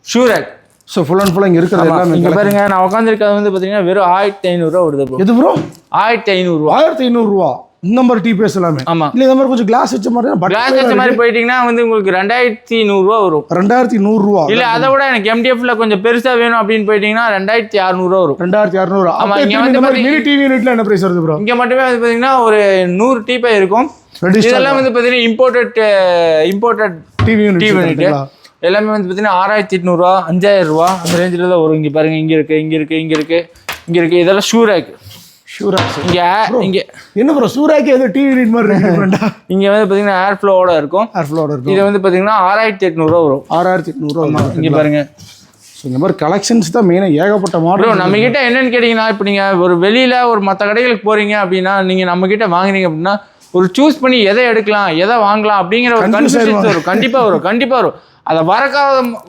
shoe rack so full and ஃபுல்லாக இங்கே இருக்கிறது எல்லாமே இங்கே பாருங்க நான் உட்காந்துருக்கிறது வந்து பார்த்தீங்கன்னா வெறும் ஆயிரத்தி ஐநூறுரூவா வருது ப்ரோ ப்ரோ ஆயிரத்தி ஐநூறுரூவா ஆயிரத்தி ஐநூறுரூவா இந்த மாதிரி டிபிஎஸ் எல்லாமே. ஆமாம் இல்லை இந்த மாதிரி கொஞ்சம் கிளாஸ் வச்ச மாதிரி கிளாஸ் வச்ச மாதிரி போயிட்டீங்கன்னா வந்து உங்களுக்கு ரெண்டாயிரத்தி நூறுரூவா வரும். ரெண்டாயிரத்தி நூறுரூவா இல்லை அதை விட எனக்கு எம்டிஎஃப்ல கொஞ்சம் பெருசாக வேணும் அப்படின்னு போயிட்டீங்கன்னா ரெண்டாயிரத்தி அறநூறுவா வரும். ரெண்டாயிரத்தி இரநூறு ஆமா, இங்க இந்த வந்து மாதிரி மினி டிவி யூனிட்ல என்ன பிரைஸ் வருது ப்ரோ இங்கே மட்டுமே வந்து பார்த்தீங்கன்னா ஒரு நூறு டீப்பை இருக்கும். இதெல்லாம் வந்து பார்த்தீங்கன்னா இம்போர்ட்டட் இம்போர்ட்டட் டிவி யூனிட் எல்லாமே வந்து பார்த்தீங்கன்னா ஆறாயிரத்தி எட்நூறுவா அஞ்சாயிரம் ரூபா அந்த ரேஞ்சில் தான் வரும். இங்கே பாருங்க இங்கே இருக்கு இங்கே இருக்கு இங்கே இருக்கு இங்கே இருக்கு. இதெல்லாம் ஷூ ரேக் ஷூரா இங்கே இங்கே என்ன ப்ரோ சூராக்கி ஏதோ டிவி யூனிட் மாதிரி இருக்கு இங்கே வந்து பார்த்தீங்கன்னா ஏர் ஃப்ளோவோட இருக்கும். ஏர்ஃப்ளோட இருக்கும். இது வந்து பார்த்தீங்கன்னா ஆறாயிரத்தி எட்நூறுவா வரும். ஆறாயிரத்தி எட்நூறுவா இங்கே பாருங்க. ஸோ இந்த மாதிரி கலெக்ஷன்ஸ் தான் மெயினாக ஏகப்பட்ட மாடல் நம்ம கிட்ட என்னன்னு கேட்டிங்கன்னா இப்போ நீங்கள் ஒரு வெளியில் ஒரு மற்ற கடைகளுக்கு போகிறீங்க அப்படின்னா நீங்கள் நம்ம கிட்ட வாங்குனீங்க அப்படின்னா ஒரு சூஸ் பண்ணி எதை எடுக்கலாம் எதை வாங்கலாம் அப்படிங்கிற ஒரு ஆயிடுவாங்க. வரும். கண்டிப்பாக வரும் கண்டிப்பாக வரும். அதை வரக்கா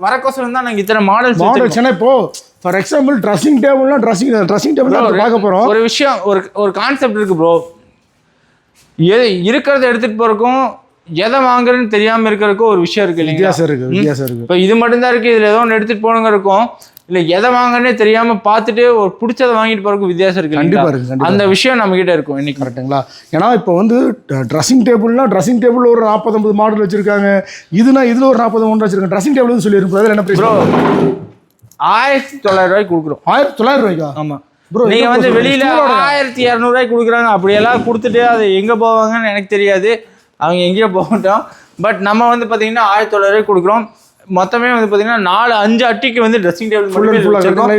வரக்கோசரம் தான் நாங்கள் இத்தனை மாடல் சென்னை இப்போ? ஃபார் எக்ஸாம்பிள் ட்ரெஸ்ஸிங் டேபிள்னா ட்ரெஸ்ஸிங் ட்ரெஸ்ஸிங் டேபிள் தான் பார்க்க போகிறோம் ஒரு விஷயம் ஒரு ஒரு கான்செப்ட் இருக்கு ப்ரோ எது இருக்கிறத எடுத்துட்டு போறதுக்கும் எதை வாங்குறதுன்னு தெரியாம இருக்கிறதுக்கும் ஒரு விஷயம் இருக்கு இல்லைங்களா? வித்தியாசம் இருக்கு வித்தியாசம் இருக்கு. இப்போ இது மட்டும்தான் இருக்கு இதுல ஏதோ ஒன்று எடுத்துட்டு போனவங்க இருக்கும். இல்ல எதை வாங்குறனே தெரியாம பார்த்துட்டு ஒரு பிடிச்சதை வாங்கிட்டு போறதுக்கு வித்தியாசம் இருக்கு கண்டிப்பா இல்லைங்களா? இருக்கு கண்டிப்பா அந்த விஷயம் நம்ம கிட்ட இருக்கும் இன்னைக்கு. கரெக்ட்டுங்களா? ஏன்னா இப்போ வந்து ட்ரெஸ்ஸிங் டேபிள்னா ட்ரெஸ்ஸிங் டேபிள் ஒரு நாற்பத்தொம்பது மாடல் வச்சிருக்காங்க. இதுனா இதுல ஒரு நாற்பது மாடல் வச்சிருக்காங்க. ட்ரெஸ்ஸிங் டேபிள்னு சொல்லியிருக்கோம். அதில் என்ன ப்ரோ பிரைஸ் ஆயிரத்தி தொள்ளாயிரம் ரூபாய்க்கு கொடுக்குறோம். ஆயிரத்தி தொள்ளாயிரம் ரூபாய்க்கா? ஆமா. Bro, நீங்க என்ன வந்து வெளியில? ஆயிரத்தி இரநூறுவாய்க்கு கொடுக்குறாங்க. அப்படியெல்லாம் கொடுத்துட்டு அது எங்க போவாங்கன்னு எனக்கு தெரியாது. அவங்க எங்கேயோ போகட்டும். பட் நம்ம வந்து பாத்தீங்கன்னா ஆயிரத்தி தொள்ளாயிரம் கொடுக்குறோம். மொத்தமே வந்து பாத்தீங்கன்னா நாலு அஞ்சு அட்டிக்கு வந்து ட்ரெஸ்ஸிங் டேபிள் வச்சிருக்கோம்.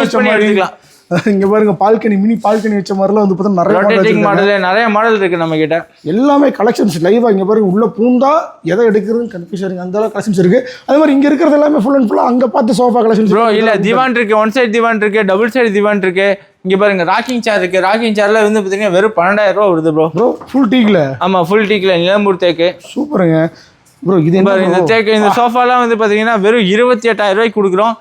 வச்ச பண்ணி எடுத்துக்கலாம். இங்க பாருங்க பால்கனி மினி பால்கனி வச்ச மாதிரிலாம் வந்து பார்த்தா நிறைய மாடல் நிறைய மாடல் இருக்கு நம்ம கிட்ட. எல்லாமே கலெக்ஷன்ஸ் லைவா இங்க பாருங்க உள்ள பூந்தா எதை எடுக்கிறதுன்னு கன்ஃபியூஷன் இருக்கு அந்த அளவுக்கு கலெக்ஷன்ஸ் இருக்கு. அதே மாதிரி இங்க இருக்கிறது எல்லாமே ஃபுல் அண்ட் ஃபுல்லா அங்க பார்த்து சோஃபா கலெக்ஷன்ஸ் ப்ரோ இல்ல திவான் இருக்கு ஒன் சைடு திவான் இருக்கு டபுள் சைடு திவான் இருக்கு. இங்க பாருங்க ராக்கிங் சேர் இருக்கு. ராக்கிங் சேர்ல வந்து பாத்தீங்கன்னா வெறும் பன்னெண்டாயிரம் ரூபா வருது ப்ரோ ப்ரோ ஃபுல் டீக்ல ஆமா ஃபுல் டீக்ல நிலம்பூர் தேக்கு. சூப்பருங்க. ப்ரோ இது என்ன இந்த? தேக்கு இந்த சோஃபாலாம் வந்து பாத்தீங்கன்னா வெறும் இருபத்தி எட்டாயிரம் ரூபாய்க்கு கொடுக்குறோம்.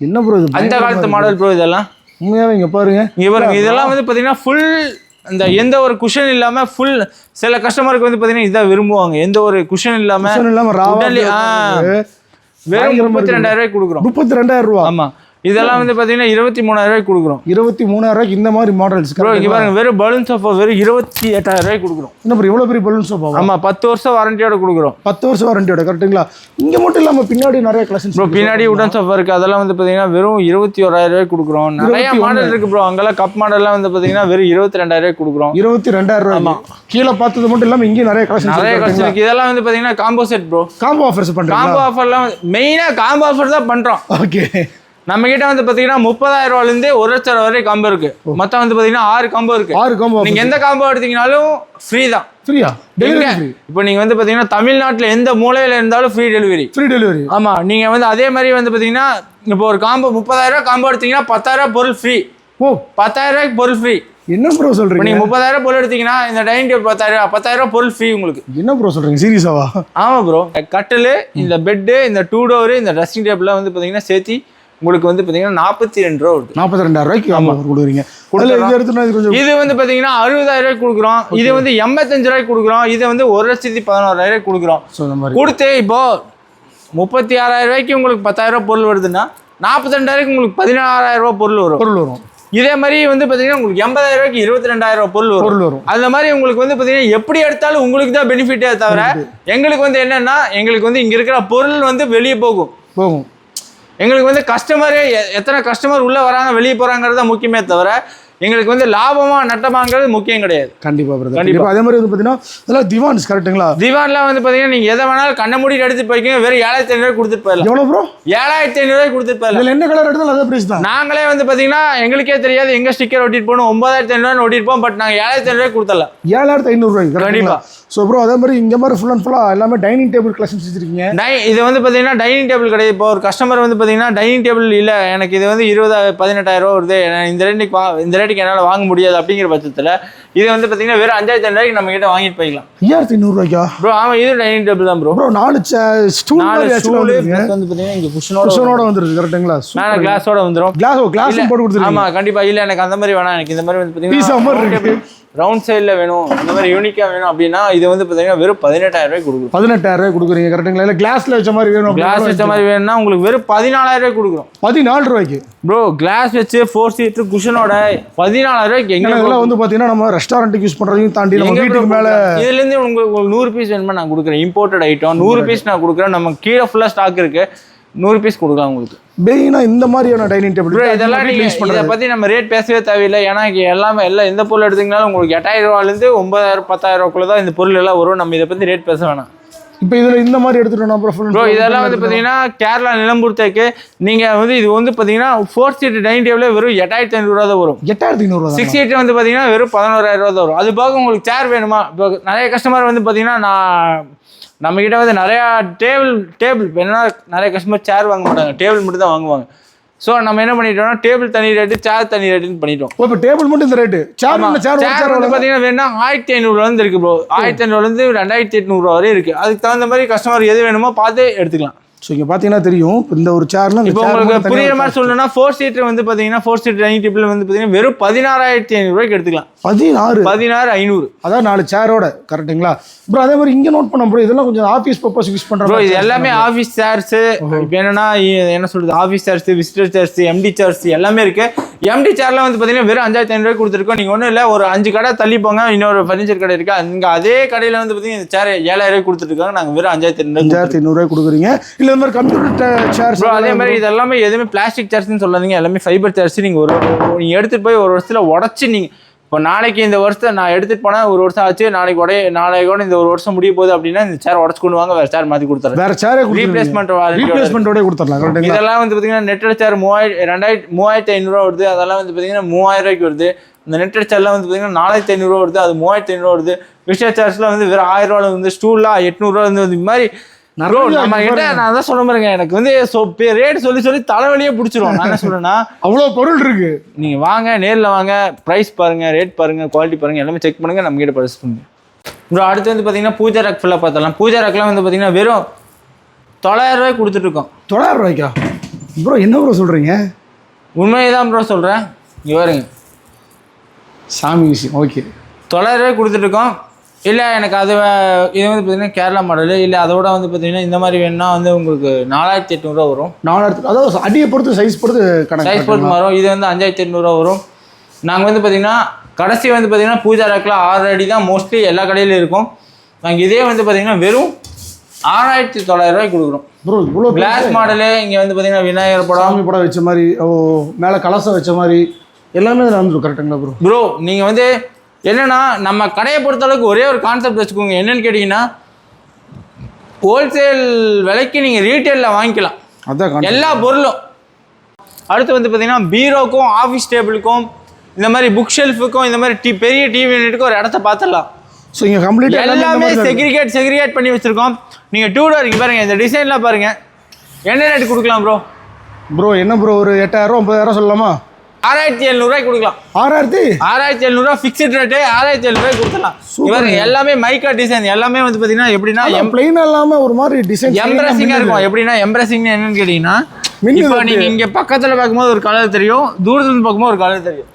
என்ன ப்ரோ இது? அந்த காலத்து மாடல் ப்ரோ இதெல்லாம். உண்மையாவே இங்க பாருங்க. இங்க பாருங்க இதெல்லாம் வந்து பாத்தீங்கன்னா ஃபுல் இந்த எந்த ஒரு குஷன் இல்லாம ஃபுல் சில கஸ்டமருக்கு வந்து பாத்தீங்கன்னா இதான் விரும்புவாங்க. எந்த ஒரு குஷன் இல்லாம இல்லாம வெறும் முப்பத்தி ரெண்டாயிரம் ரூபாய்க்கு கொடுக்குறோம். முப்பத்தி ரெண்டாயிரம் ரூபா. ஆமா. இதெல்லாம் வந்து பாத்தீங்கன்னா இருபத்தி மூணாயிரம் கொடுக்குறோம். இருபத்தி மூணாயிரம் இந்த மாதிரி மாடல்ஸ் ப்ரோ இங்க பாருங்க வெறும் பலூன் சோஃபா வெறும் இருபத்தி எட்டாயிரம் ரூபாய்க்கு கொடுக்குறோம். என்ன ப்ரோ இவ்வளவு பெரிய பலூன் சோஃபா ஆமா பத்து வருஷம் வாரண்டியோட கொடுக்குறோம். பத்து வருஷம் வாரண்டியோட கரெக்ட்டுங்களா இங்க மட்டும் இல்லாம பின்னாடி நிறைய கலெக்ஷன்ஸ் ப்ரோ பின்னாடி உடன் சோஃபா இருக்கு அதெல்லாம் வந்து பாத்தீங்கன்னா வெறும் இருபத்தி ஓராயிரம் ரூபாய்க்கு கொடுக்குறோம். நிறைய மாடல் இருக்கு ப்ரோ அங்கெல்லாம் கப் மாடல்லாம் வந்து பாத்தீங்கன்னா வெறும் இருபத்தி ரெண்டாயிரம் கொடுக்குறோம். இருபத்தி ரெண்டாயிரம் ரூபாய் கீழே பார்த்தது மட்டும் இல்லாம இங்கே நிறைய கலெக்ஷன்ஸ் நிறைய கஷ்டம் இருக்கு. இதெல்லாம் வந்து பாத்தீங்கன்னா combo set bro combo offers பண்றீங்களா? காம்போ ஆஃபர்லாம் மெயினா காம்போ ஆஃபர் தான் பண்றோம். ஓகே நம்ம கிட்ட வந்து பாத்தீங்கன்னா முப்பதாயிரம் ரூபாயில இருந்து ஒரு லட்சம் ரூபாய் வரை காம்போ இருக்கு. மொத்தம் வந்து பாத்தீங்கன்னா ஆறு காம்போ இருக்கு. ஆறு காம்போ நீங்க எந்த காம்போ எடுத்தீங்கனாலும் ஃப்ரீ தான். ஃப்ரீயா டெலிவரி இப்போ நீங்க வந்து பாத்தீங்கன்னா தமிழ்நாட்டுல எந்த மூலையில இருந்தாலும் ஃப்ரீ டெலிவரி ஃப்ரீ டெலிவரி ஆமா நீங்க வந்து அதே மாதிரி வந்து பாத்தீங்கன்னா இப்போ ஒரு காம்போ முப்பதாயிரம் ரூபாய் காம்போ எடுத்தீங்கன்னா பத்தாயிரம் பொருள் ஃப்ரீ ஓ. பத்தாயிரம் ரூபாய்க்கு பொருள் ஃப்ரீ என்ன ப்ரோ சொல்றீங்க? நீங்க முப்பதாயிரம் பொருள் எடுத்தீங்கன்னா இந்த டைனிங் டேபிள் பத்தாயிரம் ரூபாய் பத்தாயிரம் ரூபாய் பொருள் ஃப்ரீ உங்களுக்கு. என்ன ப்ரோ சொல்றீங்க? சீரியஸாவா ஆமா ப்ரோ கட்டில் இந்த பெட்டு இந்த டூ டோர் இந்த ட்ரெஸ்ஸிங் டேபிள்லாம் வந்து பாத்தீங்கன்னா சேர்த்து உங்களுக்கு வந்து பாத்தீங்கன்னா நாற்பத்தி ரெண்டு ரூபா வருது. நாற்பத்தி ரெண்டாயிரம் ரூபாய்க்கு ஆமா. கொடுக்குறீங்க. இது எடுத்துனா இது கொஞ்சம் இது வந்து பாத்தீங்கன்னா அறுபதாயிரம் ரூபாய்க்கு கொடுக்குறோம். இது வந்து எண்பத்தஞ்சு ரூபாய்க்கு கொடுக்குறோம். இது வந்து ஒரு லட்சத்தி பதினோராயிரம் கொடுக்குறோம். கொடுத்து இப்போ முப்பத்தி ஆறாயிரம் ரூபாய்க்கு உங்களுக்கு பத்தாயிரம் ரூபாய் பொருள் வருதுன்னா நாற்பத்தி ரெண்டாயிரம் உங்களுக்கு பதினாறாயிரம் ரூபாய் பொருள் வரும். பொருள் வரும். இதே மாதிரி வந்து பாத்தீங்கன்னா உங்களுக்கு எண்பதாயிரம் ரூபாய்க்கு இருபத்தி ரெண்டாயிரம் ரூபாய் பொருள் வரும். பொருள் வரும். அந்த மாதிரி உங்களுக்கு வந்து பாத்தீங்கன்னா எப்படி எடுத்தாலும் உங்களுக்கு தான் பெனிஃபிட்டே தவிர எங்களுக்கு வந்து என்னன்னா எங்களுக்கு வந்து இங்க இருக்கிற பொருள் வந்து வெளியே போகும். போகும். எங்களுக்கு வந்து கஸ்டமரே எத்தனை கஸ்டமர் உள்ள வராங்க வெளியே போறாங்கிறது தான் முக்கியமே தவிர எங்களுக்கு வந்து லாபமா நட்டமாங்கிறது முக்கியம் கிடையாது. கண்டிப்பா பிரதர் கண்டிப்பா. அதே மாதிரி வந்து பாத்தீங்கன்னா இதெல்லாம் திவான்ஸ் கரெக்ட்டுங்களா திவான்லாம் வந்து பாத்தீங்கன்னா நீங்க எதை வேணாலும் கண்ண மூடி எடுத்து போய்க்கங்க வெறும் ஏழாயிரத்தி ஐநூறு கொடுத்துட்டு போயிடலாம். எவ்வளவு ப்ரோ ஏழாயிரத்தி ஐநூறு கொடுத்துட்டு போயிடலாம். என்ன கலர் எடுத்தாலும் அதே பிரைஸ் தான். நாங்களே வந்து பாத்தீங்கன்னா எங்களுக்கே தெரியாது எங்க ஸ்டிக்கர் ஒட்டிட்டு போகணும். ஒன்பதாயிரத்தி ஐநூறு ஒட்டிருப்போம் பட் நாங்க ஏழாயிரத்தி ஐநூறு கொடுத்துடலாம். ஏழாயிரத்தி ஐநூறுரூவாய்க்கு கண்டிப்பா. ஸோ ப்ரோ அதே மாதிரி இங்க மாதிரி ஃபுல் அண்ட் ஃபுல்லாக எல்லாமே டைனிங் டேபிள் கலெக்ஷன்ஸ் வச்சிருக்கீங்க. டை இது வந்து பார்த்தீங்கன்னா டைனிங் டேபிள் கிடையாது. இப்போ ஒரு கஸ்டமர் வந்து பார்த்தீங்கன்னா டைனிங் டேபிள் இல்லை எனக்கு இது வந்து இருபதா பதினெட்டாயிரம் ரூபா வருது. இந்த ரேட்டுக்கு வா இந்த ரேட்டுக்கு என்னால் வாங்க முடியாது அப்படிங்கிற பட்சத்தில் இது வந்து பார்த்தீங்கன்னா வெறும் அஞ்சாயிரத்தி ஐநூறுவாய்க்கு நம்ம கிட்ட வாங்கிட்டு போய்க்கலாம். ஐயாயிரத்தி ஐநூறுரூவாய்க்கா ப்ரோ ஆமாம் இது டைனிங் டேபிள் தான் ப்ரோ ப்ரோ நாலு ஸ்டூல் நாலு ஸ்டூலு வந்து பார்த்தீங்கன்னா இங்கே குஷனோட குஷனோட வந்துருது கரெக்ட்டுங்களா மேலே கிளாஸோட வந்துடும் கிளாஸ் கிளாஸ் போட்டு கொடுத்துருக்கீங்க. ஆமா கண்டிப்பா. இல்ல எனக்கு அந்த மாதிரி வேணாம். எனக்கு இந்த மாதிரி வந்து. பார்த்தீங்கன்னா ரவுண்ட் சைடில் வேணும் இந்த மாதிரி யூனிக்கா வேணும் அப்படின்னா இது வந்து பார்த்தீங்கன்னா வெறும் பதினெட்டாயிரம் ரூபாய் கொடுக்குறோம் பதினெட்டாயிரம் ரூபாய் கொடுக்குறீங்க கரெக்ட்டுங்களா இல்லை கிளாஸ்ல வச்ச மாதிரி வேணும் கிளாஸ் வச்ச மாதிரி வேணும்னா உங்களுக்கு வெறும் பதினாலாயிரம் ரூபாய் கொடுக்குறோம். பதினாலு ரூபாய்க்கு. ப்ரோ கிளாஸ் வச்சு ஃபோர் சீட்டு குஷனோட பதினாலாயிரம் ரூபாய்க்கு எங்க ஏன்னா இதெல்லாம் வந்து பார்த்தீங்கன்னா நம்ம ரெஸ்டாரண்ட்டுக்கு யூஸ் பண்ணுறதையும் தாண்டி நம்ம வீட்டுக்கு மேலே கொடுக்குறேன்? இதுல இருந்து உங்களுக்கு ஒரு நூறு பீஸ் வேணுமா நான் கொடுக்குறேன். இம்போர்ட்டட் ஐட்டம் நூறு பீஸ் நான் கொடுக்குறேன். நம்ம கீழே ஃபுல்லா ஸ்டாக் இருக்கு. நூறு பீஸ் கொடுக்கலாம் உங்களுக்கு. மெயினாக இந்த மாதிரியான டைனிங் டேபிள் இதெல்லாம் நீங்க யூஸ் இதை பண்ணுறது பத்தி நம்ம ரேட் பேசவே தேவையில்லை. ஏன்னா எல்லாமே எல்லாம் எந்த பொருள் எடுத்தீங்கனாலும் உங்களுக்கு எட்டாயிரம் ரூபாயிலேருந்து ஒன்பதாயிரம் பத்தாயிரம் ரூபாய்க்குள்ள தான் இந்த பொருள் எல்லாம் வரும். நம்ம இதை பத்தி ரேட் பேச வேணாம். இப்போ இதில் இந்த மாதிரி எடுத்துட்டோம் ப்ரோ இதெல்லாம் வந்து பாத்தீங்கன்னா கேரளா நிலம்பூர் தேக்கு நீங்க வந்து இது வந்து பாத்தீங்கன்னா ஃபோர் சீட் டைனிங் டேபிளே வெறும் எட்டாயிரத்தி ஐநூறு ரூபா தான் வரும். எட்டாயிரத்தி ஐநூறுரூவா சிக்ஸ் சீட் வந்து பாத்தீங்கன்னா வெறும் பதினோராயிரம் ரூபா தான் வரும். அது போக உங்களுக்கு சேர் வேணுமா? இப்போ நிறைய கஸ்டமர் வந்து பாத்தீங்கன்னா நான் நம்ம கிட்ட வந்து நிறையா டேபிள் டேபிள் என்னன்னா நிறைய கஸ்டமர் சேர் வாங்க மாட்டாங்க. டேபிள் மட்டும் தான் வாங்குவாங்க. ஸோ நம்ம என்ன பண்ணிட்டோம்னா டேபிள் தனி ரேட்டு சேர் தனி ரேட்டுன்னு பண்ணிட்டோம். இப்போ டேபிள் மட்டும் இந்த ரேட்டு சேர் வந்து பாத்தீங்கன்னா வேணா ஆயிரத்தி ஐநூறுல இருந்து இருக்கு ப்ரோ ஆயிரத்தி ஐநூறுல இருந்து ரெண்டாயிரத்தி எட்நூறுவா வரை இருக்கு. அதுக்கு தகுந்த மாதிரி கஸ்டமர் எது வேணுமோ பார்த்து எடுத்துக்கலாம். ஸோ இங்கே பார்த்தீங்கன்னா தெரியும் இந்த ஒரு சேர்லாம் இப்போ உங்களுக்கு புரியுற மாதிரி சொல்லணும்னா ஃபோர் சீட்டர் வந்து பாத்தீங்கன்னா ஃபோர் சீட் டைனிங் டேபிள் வந்து பாத்தீங்கன்னா வெறும் பதினாறாயிரத்தி ஐநூறுரூவாய்க்கு எடுத்துக்கலாம். பதினாறு. பதினாறு ஐநூறு. அதான் நாலு சேரோட கரெக்ட்டுங்களா ப்ரோ அதே மாதிரி இங்கே நோட் பண்ண ப்ரோ இதெல்லாம் கொஞ்சம் ஆஃபீஸ் பர்பஸ் யூஸ் ப்ரோ பண்ணுறோம் இது எல்லாமே ஆஃபீஸ் சேர்ஸ் இப்போ என்னன்னா என்ன சொல்றது office chairs visitor chairs MD chairs எல்லாமே இருக்கு. எம்டி சேர்லாம் வந்து பார்த்தீங்கன்னா வெறும் அஞ்சாயிரத்தி ஐநூறு கொடுத்துருக்கோம். நீங்கள் ஒன்றும் இல்லை ஒரு அஞ்சு கடை தள்ளி போங்க. இன்னொரு ஃபர்னிச்சர் கடை இருக்கு. அங்கே அதே கடையில் வந்து பார்த்தீங்கன்னா இந்த சேர் ஏழாயிரம் ரூபாய் கொடுத்துருக்காங்க. நாங்கள் வெறும் அஞ்சாயிரத்தி ஐநூறு அஞ்சாயிரத்தி ஐநூறுரூவா கொடுக்குறீங்க. இல்லை இந்த மாதிரி கம்ப்யூட்டர் சேர்ஸ் அதே மாதிரி இது எல்லாமே எதுவுமே பிளாஸ்டிக் சேர்ஸ்னு சொல்லாதீங்க. எல்லாமே ஃபைபர் சேர்ஸ் நீங்கள் ஒரு நீங்கள் எடுத்துகிட்டு போய் ஒரு வருஷத்தில் உடச்சி நீங்கள் இப்போ நாளைக்கு இந்த வருஷத்தை நான் எடுத்துகிட்டு போனால் ஒரு வருஷம் ஆச்சு நாளைக்கு உடைய நாளைக்கு கூட இந்த ஒரு வருஷம் முடிய போகுது அப்படின்னா இந்த சேர் உடச்சு கொண்டு வாங்க வேறு சேர் மாற்றி கொடுத்துறேன். வேற சேரே ரீப்ளேஸ்மெண்ட் ரீப்ளேஸ்மெண்ட்டோட கொடுத்துடலாம் இதெல்லாம் வந்து பார்த்தீங்கன்னா நெட் சேர் மூவாயிரம் ரெண்டாயிரத்தி மூவாயிரத்தி ஐநூறுரூவா வருது. அதெல்லாம் வந்து பார்த்தீங்கன்னா மூவாயிரம் ரூபாய்க்கு வருது. இந்த நெட் சேர்லாம் வந்து பார்த்தீங்கன்னா நாலாயிரத்தி ஐநூறுரூவா வருது. அது மூவாயிரத்தி ஐநூறுரூவா வருது. விஷய சார்ஜ்லாம் வந்து வெறும் ஆயிரம் ரூபாய் வந்து ஸ்டூல்லாம் எட்நூறுவா வந்து இது மாதிரி நான் தான் சொல்ல பாருங்க எனக்கு வந்து ரேட் சொல்லி சொல்லி தலைவலியே பிடிச்சிரும். நான் என்ன சொல்றேன்னா அவ்வளோ பொருள் இருக்கு. நீங்க வாங்க நேர்ல வாங்க பிரைஸ் பாருங்க ரேட் பாருங்க குவாலிட்டி பாருங்க எல்லாமே செக் பண்ணுங்க நம்ம கிட்ட பர்ச்சேஸ் பண்ணுங்க ப்ரோ அடுத்து வந்து பார்த்தீங்கன்னா பூஜா ரேக் ஃபுல்லாக பார்த்தலாம் பூஜா ரேக்லாம் வந்து பார்த்தீங்கன்னா வெறும் தொள்ளாயிரம் ரூபாய் கொடுத்துட்டு இருக்கோம். தொள்ளாயிரம் ரூபாய்க்கா? ப்ரோ என்ன ப்ரோ சொல்கிறீங்க உண்மையை தான் ப்ரோ சொல்கிறேன் இங்கே பாருங்க. சாமி விஷயம் ஓகே தொள்ளாயிரம் ரூபாய் கொடுத்துட்டு இருக்கோம். இல்லை எனக்கு அது இது வந்து பார்த்தீங்கன்னா கேரளா மாடலு இல்லை அதோட வந்து பார்த்தீங்கன்னா இந்த மாதிரி வேணும்னா வந்து உங்களுக்கு நாலாயிரத்தி எட்நூறுவா வரும். நாலாயிரத்து அதாவது அடியை பொறுத்து சைஸ் பொறுத்து கணக்கு சைஸ் பொறுத்து மாறும். இது வந்து அஞ்சாயிரத்தி எட்நூறுவா வரும். நாங்கள் வந்து பார்த்தீங்கன்னா கடைசி வந்து பார்த்தீங்கன்னா பூஜா ரேக்கில் ஆறு அடி தான் மோஸ்ட்லி எல்லா கடையிலும் இருக்கும். நாங்கள் இதே வந்து பார்த்தீங்கன்னா வெறும் ஆறாயிரத்தி தொள்ளாயிரம் கொடுக்குறோம். ப்ரோ இவ்வளோ கிளாஸ் மாடலு இங்கே வந்து பார்த்தீங்கன்னா விநாயகர் படம். படம் வச்ச மாதிரி ஓ மேலே கலசம் வச்ச மாதிரி எல்லாமே இதில் வந்துடும் கரெக்டுங்களா ப்ரோ? ப்ரோ நீங்கள் வந்து என்னன்னா நம்ம கடையை பொறுத்த அளவுக்கு ஒரே ஒரு கான்செப்ட் வச்சுக்கோங்க. என்னன்னு கேட்டிங்கன்னா ஹோல்சேல் விலைக்கு நீங்கள் ரீட்டெயிலில் வாங்கிக்கலாம். அதான். எல்லா பொருளும். அடுத்து வந்து பார்த்தீங்கன்னா பீரோக்கும் ஆஃபீஸ் டேபிளுக்கும் இந்த மாதிரி புக் ஷெல்ஃபுக்கும் இந்த மாதிரி டி பெரிய டிவி யூனிட்டுக்கும் ஒரு இடத்த பார்த்துடலாம் ஸோ இங்கே கம்ப்ளீட்டாக எல்லாமே. செக்ரிகேட் செக்ரிகேட் பண்ணி வச்சிருக்கோம். நீங்கள் டூ டோர் இங்கே பாருங்க இந்த டிசைன்லாம் பாருங்க. என்ன ரேட் கொடுக்கலாம் ப்ரோ ப்ரோ என்ன ப்ரோ ஒரு எட்டாயிரம் ஒன்பதாயிரம் சொல்லலாமா? ஆறாயிரத்தி எழுநூறுவாய்க்கு கொடுக்கலாம். ஆறாயிரத்தி? ஆறாயிரத்தி எழுநூறுவா ஃபிக்ஸ்ட் ரேட்டு ஆறாயிரத்தி எழுநூறுவாய்க்கு கொடுத்துலாம் இவருங்க எல்லாமே மைக்கா டிசைன் எல்லாமே வந்து பார்த்தீங்கன்னா எப்படின்னா பிளைன் இல்லாமல் ஒரு மாதிரி டிசைன் எம்ப்ரஸிங்காக இருக்கும். எப்படின்னா எம்ப்ரஸிங் என்னன்னு கேட்டிங்கன்னா இப்போ நீங்கள் இங்கே பக்கத்தில் பார்க்கும்போது ஒரு கலர் தெரியும் தூரத்துல இருந்து பார்க்கும்போது ஒரு கலர் தெரியும்.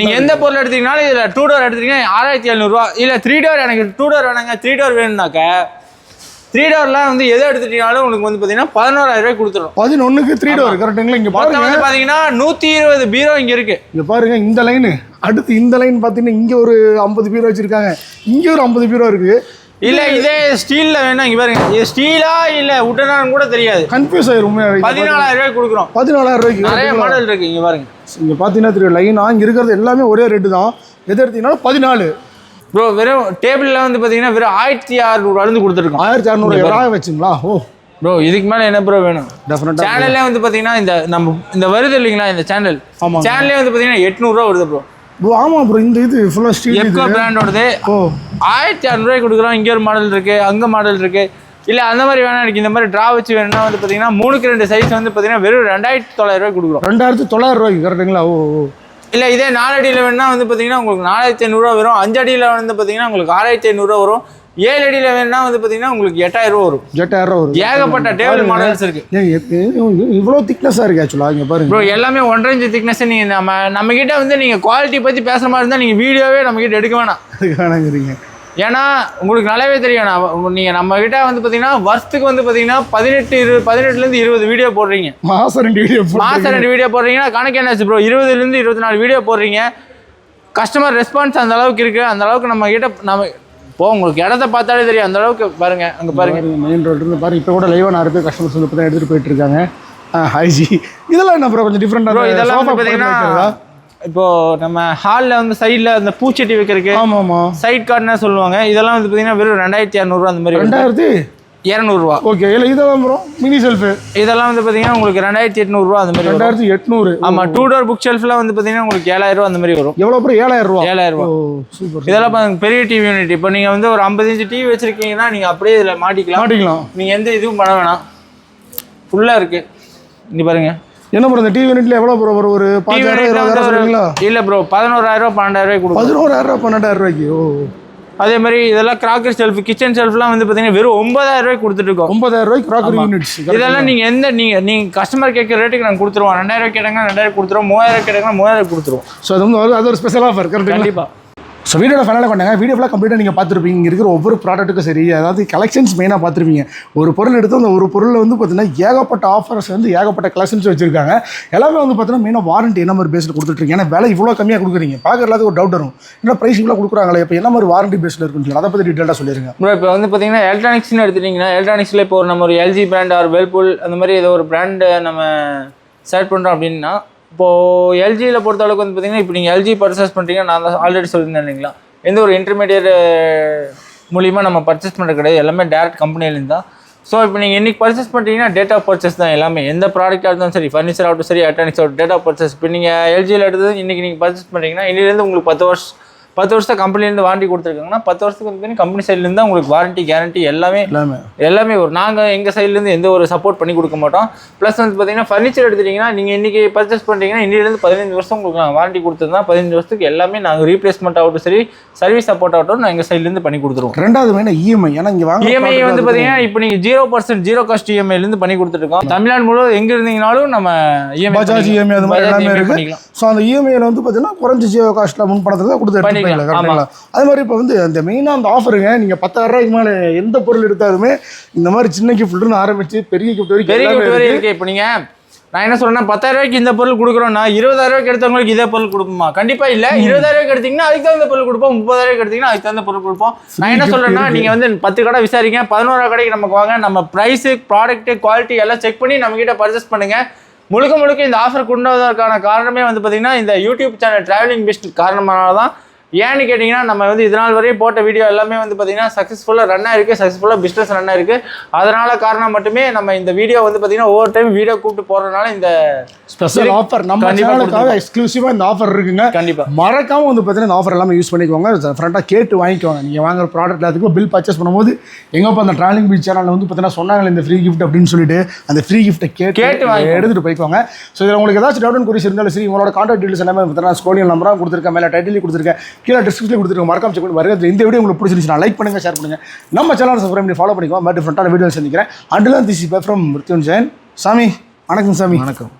நீங்கள் எந்த பொருள் எடுத்தீங்கனாலும் இதில் டூ டோர் எடுத்தீங்கன்னா ஆறாயிரத்தி எழுநூறுவா இல்லை த்ரீ டோர் எனக்கு டூ டோர் வேணாங்க த்ரீ டோர் வேணும்னாக்க த்ரீ டோர்லாம் வந்து எதை எடுத்துட்டீங்கனாலும் உங்களுக்கு வந்து பார்த்தீங்கன்னா பதினோராயிரம் ரூபாய் கொடுத்துரும் பதினொன்றுக்கு த்ரீ டோர் கரெக்டுங்களா இங்கே பாருங்க. வந்து பார்த்தீங்கன்னா நூற்றி இருபது பீரோ இங்கே இருக்கு. இங்கே பாருங்க இந்த லைனு அடுத்து இந்த லைன் பார்த்தீங்கன்னா இங்கே ஒரு ஐம்பது பீரோ வச்சுருக்காங்க. இங்கே ஒரு ஐம்பது பீரோ இருக்குது இல்ல இதே ஸ்டீல்ல வேணா இங்க பாருங்க. இது ஸ்டீலா இல்ல உட்டனான்னு கூட தெரியாது. கன்ஃபியூஸ் ஆயிரும். பதினாலாயிரம் ரூபாய் கொடுக்குறோம். பதினாலாயிரம் ரூபாய்க்கு நிறைய மாடல் இருக்கு இங்க பாருங்க. இங்கே பார்த்தீங்கன்னா தெரியும் லைனா இங்கே இருக்கிறது எல்லாமே ஒரே ரேட்டு தான். எது எடுத்தீங்கன்னா பதினாலு. ப்ரோ வெறும் டேபிள்ல வந்து பாத்தீங்கன்னா வெறும் ஆயிரத்தி அறுநூறுவா இருந்து கொடுத்துருக்கோம். ஆயிரத்தி அறநூறு வச்சுங்களா? ஓ. ப்ரோ இதுக்கு மேல என்ன ப்ரோ வேணும்? டெஃபினட்டாக சேனல்லே வந்து பாத்தீங்கன்னா இந்த நம்ம இந்த வருது இல்லைங்களா இந்த சேனல் ஆமாங்க. சேனல்லே வந்து பாத்தீங்கன்னா எட்நூறுவா வருது ப்ரோ ப்ரோ ஆமாம் ப்ரோ இந்த இது ஃபுல்லாக ஸ்டீல் எப்கோ பிராண்டோடது ஓ. ஆயிரத்தி அறநூறுவாய்க்கு கொடுக்குறோம். இங்கே ஒரு மாடல் இருக்கு அங்க மாடல் இருக்கு. இல்ல அந்த மாதிரி வேணா எனக்கு இந்த மாதிரி டிரா வச்சு வேணும்னா வந்து பாத்தீங்கன்னா மூணுக்கு ரெண்டு சைஸ் வந்து பாத்தீங்கன்னா வெறும் ரெண்டாயிரத்தி தொள்ளாயிரம் ரூபாய் கொடுக்குறோம். ரெண்டாயிரத்தி தொள்ளாயிரம் ரூபாய்க்கு கரெக்டுங்களா ஓ ஓ. இல்ல இதே நாலு அடியில வேணும்னா வந்து பாத்தீங்கன்னா உங்களுக்கு நாலாயிரத்தி ஐநூறுரூவா வரும். அஞ்சு அடியில வந்து பாத்தீங்கன்னா உங்களுக்கு ஆறாயிரத்தி ஐநூறுரூவா வரும். ஏழு அடியில வேணும்னா வந்து பாத்தீங்கன்னா உங்களுக்கு எட்டாயிரம் ரூபா வரும். ஜெட்டாயிரம் ரூபா வரும். ஏகப்பட்ட டேபிள் மாடல்ஸ் இருக்கு. ஏன் இவ்வளோ திக்னஸாக இருக்கு ஆக்சுவலாக இங்கே பாருங்க. ப்ரோ எல்லாமே ஒன்றரை இன்ச்சு திக்னஸ் நீங்க நம்ம நம்ம கிட்ட வந்து நீங்க குவாலிட்டி பத்தி பேசுற மாதிரி இருந்தா நீங்க வீடியோவே நம்ம கிட்ட எடுக்க வேணாம். அதுக்கானங்கிறீங்க ஏன்னா உங்களுக்கு நல்லாவே தெரியும். நான் நீங்க நம்ம கிட்ட வந்து பாத்தீங்கன்னா வருஷத்துக்கு வந்து பாத்தீங்கன்னா பதினெட்டு இரு பதினெட்டுல இருந்து இருபது வீடியோ போடுறீங்க. மாதம் ரெண்டு வீடியோ மாசம் ரெண்டு வீடியோ போடுறீங்கன்னா கணக்கு என்னாச்சு ப்ரோ இருபதுல இருந்து இருபத்தி நாலு வீடியோ போடுறீங்க. கஸ்டமர் ரெஸ்பான்ஸ் அந்த அளவுக்கு இருக்கு. அந்த அளவுக்கு நம்ம கிட்ட நம்ம இப்போ உங்களுக்கு இடத்த பார்த்தாலே தெரியும். அந்த அளவுக்கு பாருங்க அங்க பாருங்க. மெயின் ரோடு இருந்து பாருங்க. இப்போ கூட லைவாக நிறைய பேர் கஸ்டமர்ஸ் வந்து இப்போ தான் எடுத்துகிட்டு போயிட்டு இருக்காங்க. ஹைஜி இதெல்லாம் என்ன ப்ரோ கொஞ்சம் ப்ரோ டிஃப்ரெண்டாக இதெல்லாம் வந்து பாத்தீங்கன்னா இப்போ நம்ம ஹாலில் வந்து சைடில் அந்த பூச்செடி வைக்கிறதுக்கு ஆமாம் ஆமாம் சைட் கார்டுன்னு சொல்லுவாங்க. இதெல்லாம் வந்து பார்த்தீங்கன்னா வெறும் ரெண்டாயிரத்தி இரநூறுவா அந்த மாதிரி வரும். ரெண்டாயிரத்தி? இரநூறுவா. ஓகே இல்லை இதெல்லாம் ப்ரோ மினி செல்ஃபு இதெல்லாம் வந்து பார்த்தீங்கன்னா உங்களுக்கு ரெண்டாயிரத்தி எட்நூறுவா அந்த மாதிரி வரும். ரெண்டாயிரத்தி எட்நூறு. ஆமாம் டூ டோர் புக் ஷெல்ஃப்லாம் வந்து பார்த்தீங்கன்னா உங்களுக்கு ஏழாயிரம் அந்த மாதிரி வரும். எவ்வளோ ப்ரோ ஏழாயிரம் ரூபா. ஏழாயிரம் ரூபா. சூப்பர் இதெல்லாம் பாருங்க பெரிய டிவி யூனிட் இப்போ நீங்கள் வந்து ஒரு ஐம்பது இன்ச்சு டிவி வச்சிருக்கீங்கன்னா நீங்கள் அப்படியே இதில் மாட்டிக்கலாம். மாட்டிக்கலாம். நீங்கள் எந்த இதுவும் பண்ண வேணாம். ஃபுல்லாக இருக்குது இங்கே பாருங்க. என்ன ப்ரோ இந்த டிவி யூனிட்ல எவ்வளோ ப்ரோ ஒரு ஒரு பாஞ்சாயிரம் இருபதாயிரம் சொல்றீங்களா? இல்லை ப்ரோ பதினோராயிரம் பன்னெண்டாயிரம் ரூபாய் கொடுக்கும் பதினோராயிரம் பன்னெண்டாயிரம் ரூபாய்க்கு? ஓ. அதே மாதிரி இதெல்லாம் கிராக்கர் ஷெல்ஃப் கிச்சன் ஷெல்ஃப்லாம் வந்து பார்த்தீங்கன்னா வெறும் ஒன்பதாயிரம் ரூபாய் கொடுத்துட்டு இருக்கோம். ஒன்பதாயிரம் ரூபாய்க்கு கிராக்கரி யூனிட்ஸ் இதெல்லாம் நீங்க எந்த நீங்க நீங்க கஸ்டமர் கேட்குற ரேட்டுக்கு நாங்கள் கொடுத்துருவோம். ரெண்டாயிரம் கேட்டாங்கன்னா ரெண்டாயிரம் கொடுத்துருவோம். மூவாயிரம் கேட்டாங்கன்னா மூவாயிரம் கொடுத்துருவோம். ஸோ அது வந்து அது ஒரு ஸ்பெஷல் ஆஃபர் கரெக்டுங்களா கண்டிப்பா. ஸோ வீடியோட ஃபைனலாக கொண்டாங்க. வீடியோ ஃபுல்லாக கம்ப்ளீட்டாக நீங்கள் பார்த்துருப்பீங்க. இங்கே இருக்கிற ஒவ்வொரு ப்ராடக்ட்டுக்கும் சரி அதாவது கலெக்ஷன்ஸ் மெயினாக பார்த்துருப்பீங்க. ஒரு பொருள் எடுத்து அந்த ஒரு பொருளில் வந்து பார்த்தீங்கன்னா ஏகப்பட்ட ஆஃபர்ஸ் வந்து ஏகப்பட்ட கலெக்ஷன்ஸ் வச்சிருக்காங்க. எல்லாமே வந்து பார்த்தீங்கன்னா மெயினாக வாரண்டி என்ன மாதிரி பேஸில் கொடுத்துட்ருக்கீங்க ஏன்னா விலை இவ்வளோ கம்மியாக கொடுக்குறீங்க. பார்க்குறதுக்கு ஒரு டவுட் வரும். என்ன ப்ரைஸ் இவ்வளோ கொடுக்குறாங்களே இப்போ என்ன மாதிரி வாரண்டி பேஸில் இருக்குன்னு சொல்லி அதை பற்றி டீட்டெயிலாக சொல்லிடுங்க ப்ரோ இப்போ வந்து பார்த்தீங்கன்னா எலக்ட்ரானிக்ஸ்னு எடுத்துட்டிங்கன்னா எலக்ட்ரானிக்ஸில் இப்போ நம்ம ஒரு எல்ஜி பிராண்ட் ஆர் வெல்பூல் அந்த மாதிரி ஏதோ ஒரு பிராண்டு நம்ம செலக்ட் பண்ணுறோம் அப்படின்னா இப்போது எல்ஜியில் பொறுத்த அளவுக்கு வந்து பார்த்தீங்கன்னா இப்போ நீங்கள் எல்ஜி பர்ச்சேஸ் பண்ணுறீங்கன்னா நான் தான் ஆல்ரெடி சொல்லியிருந்தேன் இல்லைங்களா? எந்த ஒரு இன்டர்மீடியட் மூலிமா நம்ம பர்ச்சேஸ் பண்ணுறது கிடையாது. எல்லாமே டேரக்ட் கம்பெனிலேருந்து தான். ஸோ இப்போ நீங்கள் இன்றைக்கி பர்ச்சேஸ் பண்ணுறீங்கன்னா டேட் ஆஃப் பர்ச்சேஸ் தான் எல்லாமே. எந்த ப்ராடக்ட்டாக இருந்தாலும் சரி ஃபர்னிச்சர் ஆகட்டும் சரி எலக்ட்ரானிக்ஸ் ஆகட்டும் டேட் ஆஃப் பர்ச்சேஸ் இப்போ நீங்கள் எல்ஜியில் எடுத்தது இன்றைக்கி நீங்கள் பர்ச்சேஸ் பண்ணுறீங்கன்னா இன்னிலேருந்து உங்களுக்கு பத்து வருஷம் பத்து வருஷம் கம்பெனிலேருந்து வாரண்டி கொடுத்துருக்காங்கன்னா பத்து வருஷத்துக்கு வந்து கம்பெனி சைட்லேருந்து தான் உங்களுக்கு வாரண்டி கேரண்டி எல்லாமே எல்லாமே. எல்லாமே ஒரு நாங்கள் எங்கள் சைட்லேருந்து எந்த ஒரு சப்போர்ட் பண்ணி கொடுக்க மாட்டோம். ப்ளஸ் வந்து பார்த்தீங்கன்னா ஃபர்னிச்சர் எடுத்துட்டிங்கன்னா நீங்கள் இன்றைக்கி பர்ச்சேஸ் பண்ணுறீங்கன்னா இன்னிலேருந்து பதினஞ்சு வருஷம் உங்களுக்கு நாங்கள் வாரண்டி கொடுத்துருந்தா பதினஞ்சு வருஷத்துக்கு எல்லாமே நாங்கள் ரீப்ளேஸ்மெண்ட் ஆகட்டும் சரி சர்வீஸ் சப்போர்ட் ஆகட்டும் நான் எங்கள் சைட்லேருந்து பண்ணி கொடுத்துருவோம். ரெண்டாவது மெயினாக இஎம்ஐ ஏன்னா இங்கே வாங்க இஎம்ஐ வந்து பார்த்தீங்கன்னா இப்போ நீங்கள் ஜீரோ பர்சன்ட் ஜீரோ காஸ்ட் இஎம்ஐலேருந்து பண்ணி கொடுத்துருக்கோம் தமிழ்நாடு முழுவதும் எங்கே இருந்தீங்கனாலும் நம்ம இஎம்ஐ பஜாஜ் இஎம்ஐ அது மாதிரி எல்லாமே இருக்கு. பண்ணிக்கலாம். ஸோ அந்த இஎம்ஐயில் வந்து பார்த்தீங்கன்னா குறைஞ்ச ஜியோ காஸ்ட்டில் முன் பணத்தில் கொடுத்து போயிடலாம், கரெக்டுங்களா அதே மாதிரி இப்போ வந்து அந்த மெயினாக அந்த ஆஃபருங்க நீங்கள் பத்தாயிரம் ரூபாய்க்கு மேலே எந்த பொருள் எடுத்தாலுமே இந்த மாதிரி சின்ன கிஃப்ட்னு ஆரம்பிச்சு பெரிய கிஃப்ட் வரைக்கும் பெரிய எல்லாமே gift வரை இருக்கு. இருக்கு. இப்போ நீங்க நான் என்ன சொல்றேன்னா பத்தாயிரம் ரூபாய்க்கு இந்த பொருள் கொடுக்குறோம்னா இருபதாயிரம் ரூபாய்க்கு எடுத்தவங்களுக்கு இதே பொருள் கொடுப்போமா? கண்டிப்பா இல்ல. இருபதாயிரம் ரூபாய்க்கு எடுத்தீங்கன்னா அதுக்கு தகுந்த பொருள் கொடுப்போம். முப்பதாயிரம் ரூபாய்க்கு எடுத்தீங்கன்னா அதுக்கு தகுந்த பொருள் கொடுப்போம். நான் என்ன சொல்றேன்னா இருக்கு. நீங்க வந்து பத்து கடை விசாரிங்க. பதினோரா கடைக்கு நமக்கு வாங்க நம்ம பிரைஸ் ப்ராடக்ட் குவாலிட்டி எல்லாம் செக் பண்ணி நம்ம கிட்ட பர்ச்சேஸ் பண்ணுங்க. முழுக்க முழுக்க இந்த ஆஃபர் கொண்டு வந்ததற்கான காரணமே வந்து பார்த்தீங்கன்னா இந்த யூடியூப் சேனல் டிராவலிங் பெஸ்ட் காரணமானால தான் ஏன்னு கேட்டிங்கன்னா நம்ம வந்து இது நாள் வரையும் போட்ட வீடியோ எல்லாமே வந்து பார்த்தீங்கன்னா சக்ஸஸ்ஃபுல்லாக ரன் ஆயிருக்கு சக்ஸஸ்ஃபுல்லாக பிஸ்னஸ் ரன் ஆயிருக்கு அதனால காரணம் மட்டுமே நம்ம இந்த வீடியோ வந்து பார்த்தீங்கன்னா ஒவ்வொரு டைம் வீடியோ கூப்பிட்டு போகிறதுனால இந்த ஸ்பெஷல் ஆஃபர் நம்ம சேனலுக்காக எக்ஸ்க்ளூசிவாக இந்த ஆஃபர் இருக்குங்க. கண்டிப்பா. மறக்காம வந்து பார்த்தீங்கன்னா இந்த ஆஃபர் எல்லாமே யூஸ் பண்ணிக்கோங்க. ஃப்ரெண்டாக கேட்டு வாங்கிக்கோங்க. நீங்கள் வாங்குற ப்ராடக்ட் எல்லாத்துக்கும் பில் பர்ச்சேஸ் பண்ணும்போது எங்கப்பா அந்த ட்ராவலிங் பீச் சேனலில் வந்து பார்த்தீங்கன்னா சொன்னாங்களே இந்த ஃப்ரீ கிஃப்ட் அப்படின்னு சொல்லிட்டு அந்த ஃப்ரீ கிஃப்ட்டை கேட்டு கேட்டு வாங்கிக்கோங்க. எடுத்துகிட்டு போய்க்கோங்க. ஸோ இதில் உங்களுக்கு ஏதாச்சும் டவுட் குறிச்சு இருந்தாலும் சரி உங்களோட கான்டாக்ட் டீல்ஸ் எல்லாமே பார்த்தீங்கன்னா ஸ்கோலியல் நம்பராக கொடுத்துருக்கேன். மேலே டைட்டில் கொடுத்துருக்கேன். கீழே டிஸ்கிரிப்ஷனில் கொடுத்துருக்கோம் மறக்காம செக் பண்ணி வரது இந்த வீடியோ உங்களுக்கு பிடிச்சிருந்துச்சுன்னா லைக் பண்ணுங்க ஷேர் பண்ணுங்கள் நம்ம சேனல் சப்ஸ்கிரைப் பண்ணி ஃபாலோ பண்ணிக்கோ மாதிரி டிஃப்ரெண்ட்டான வீடியோ சந்திக்கிறேன். Until this bye from Mrityunjayan சாமி வணக்கம் சாமி. வணக்கம்.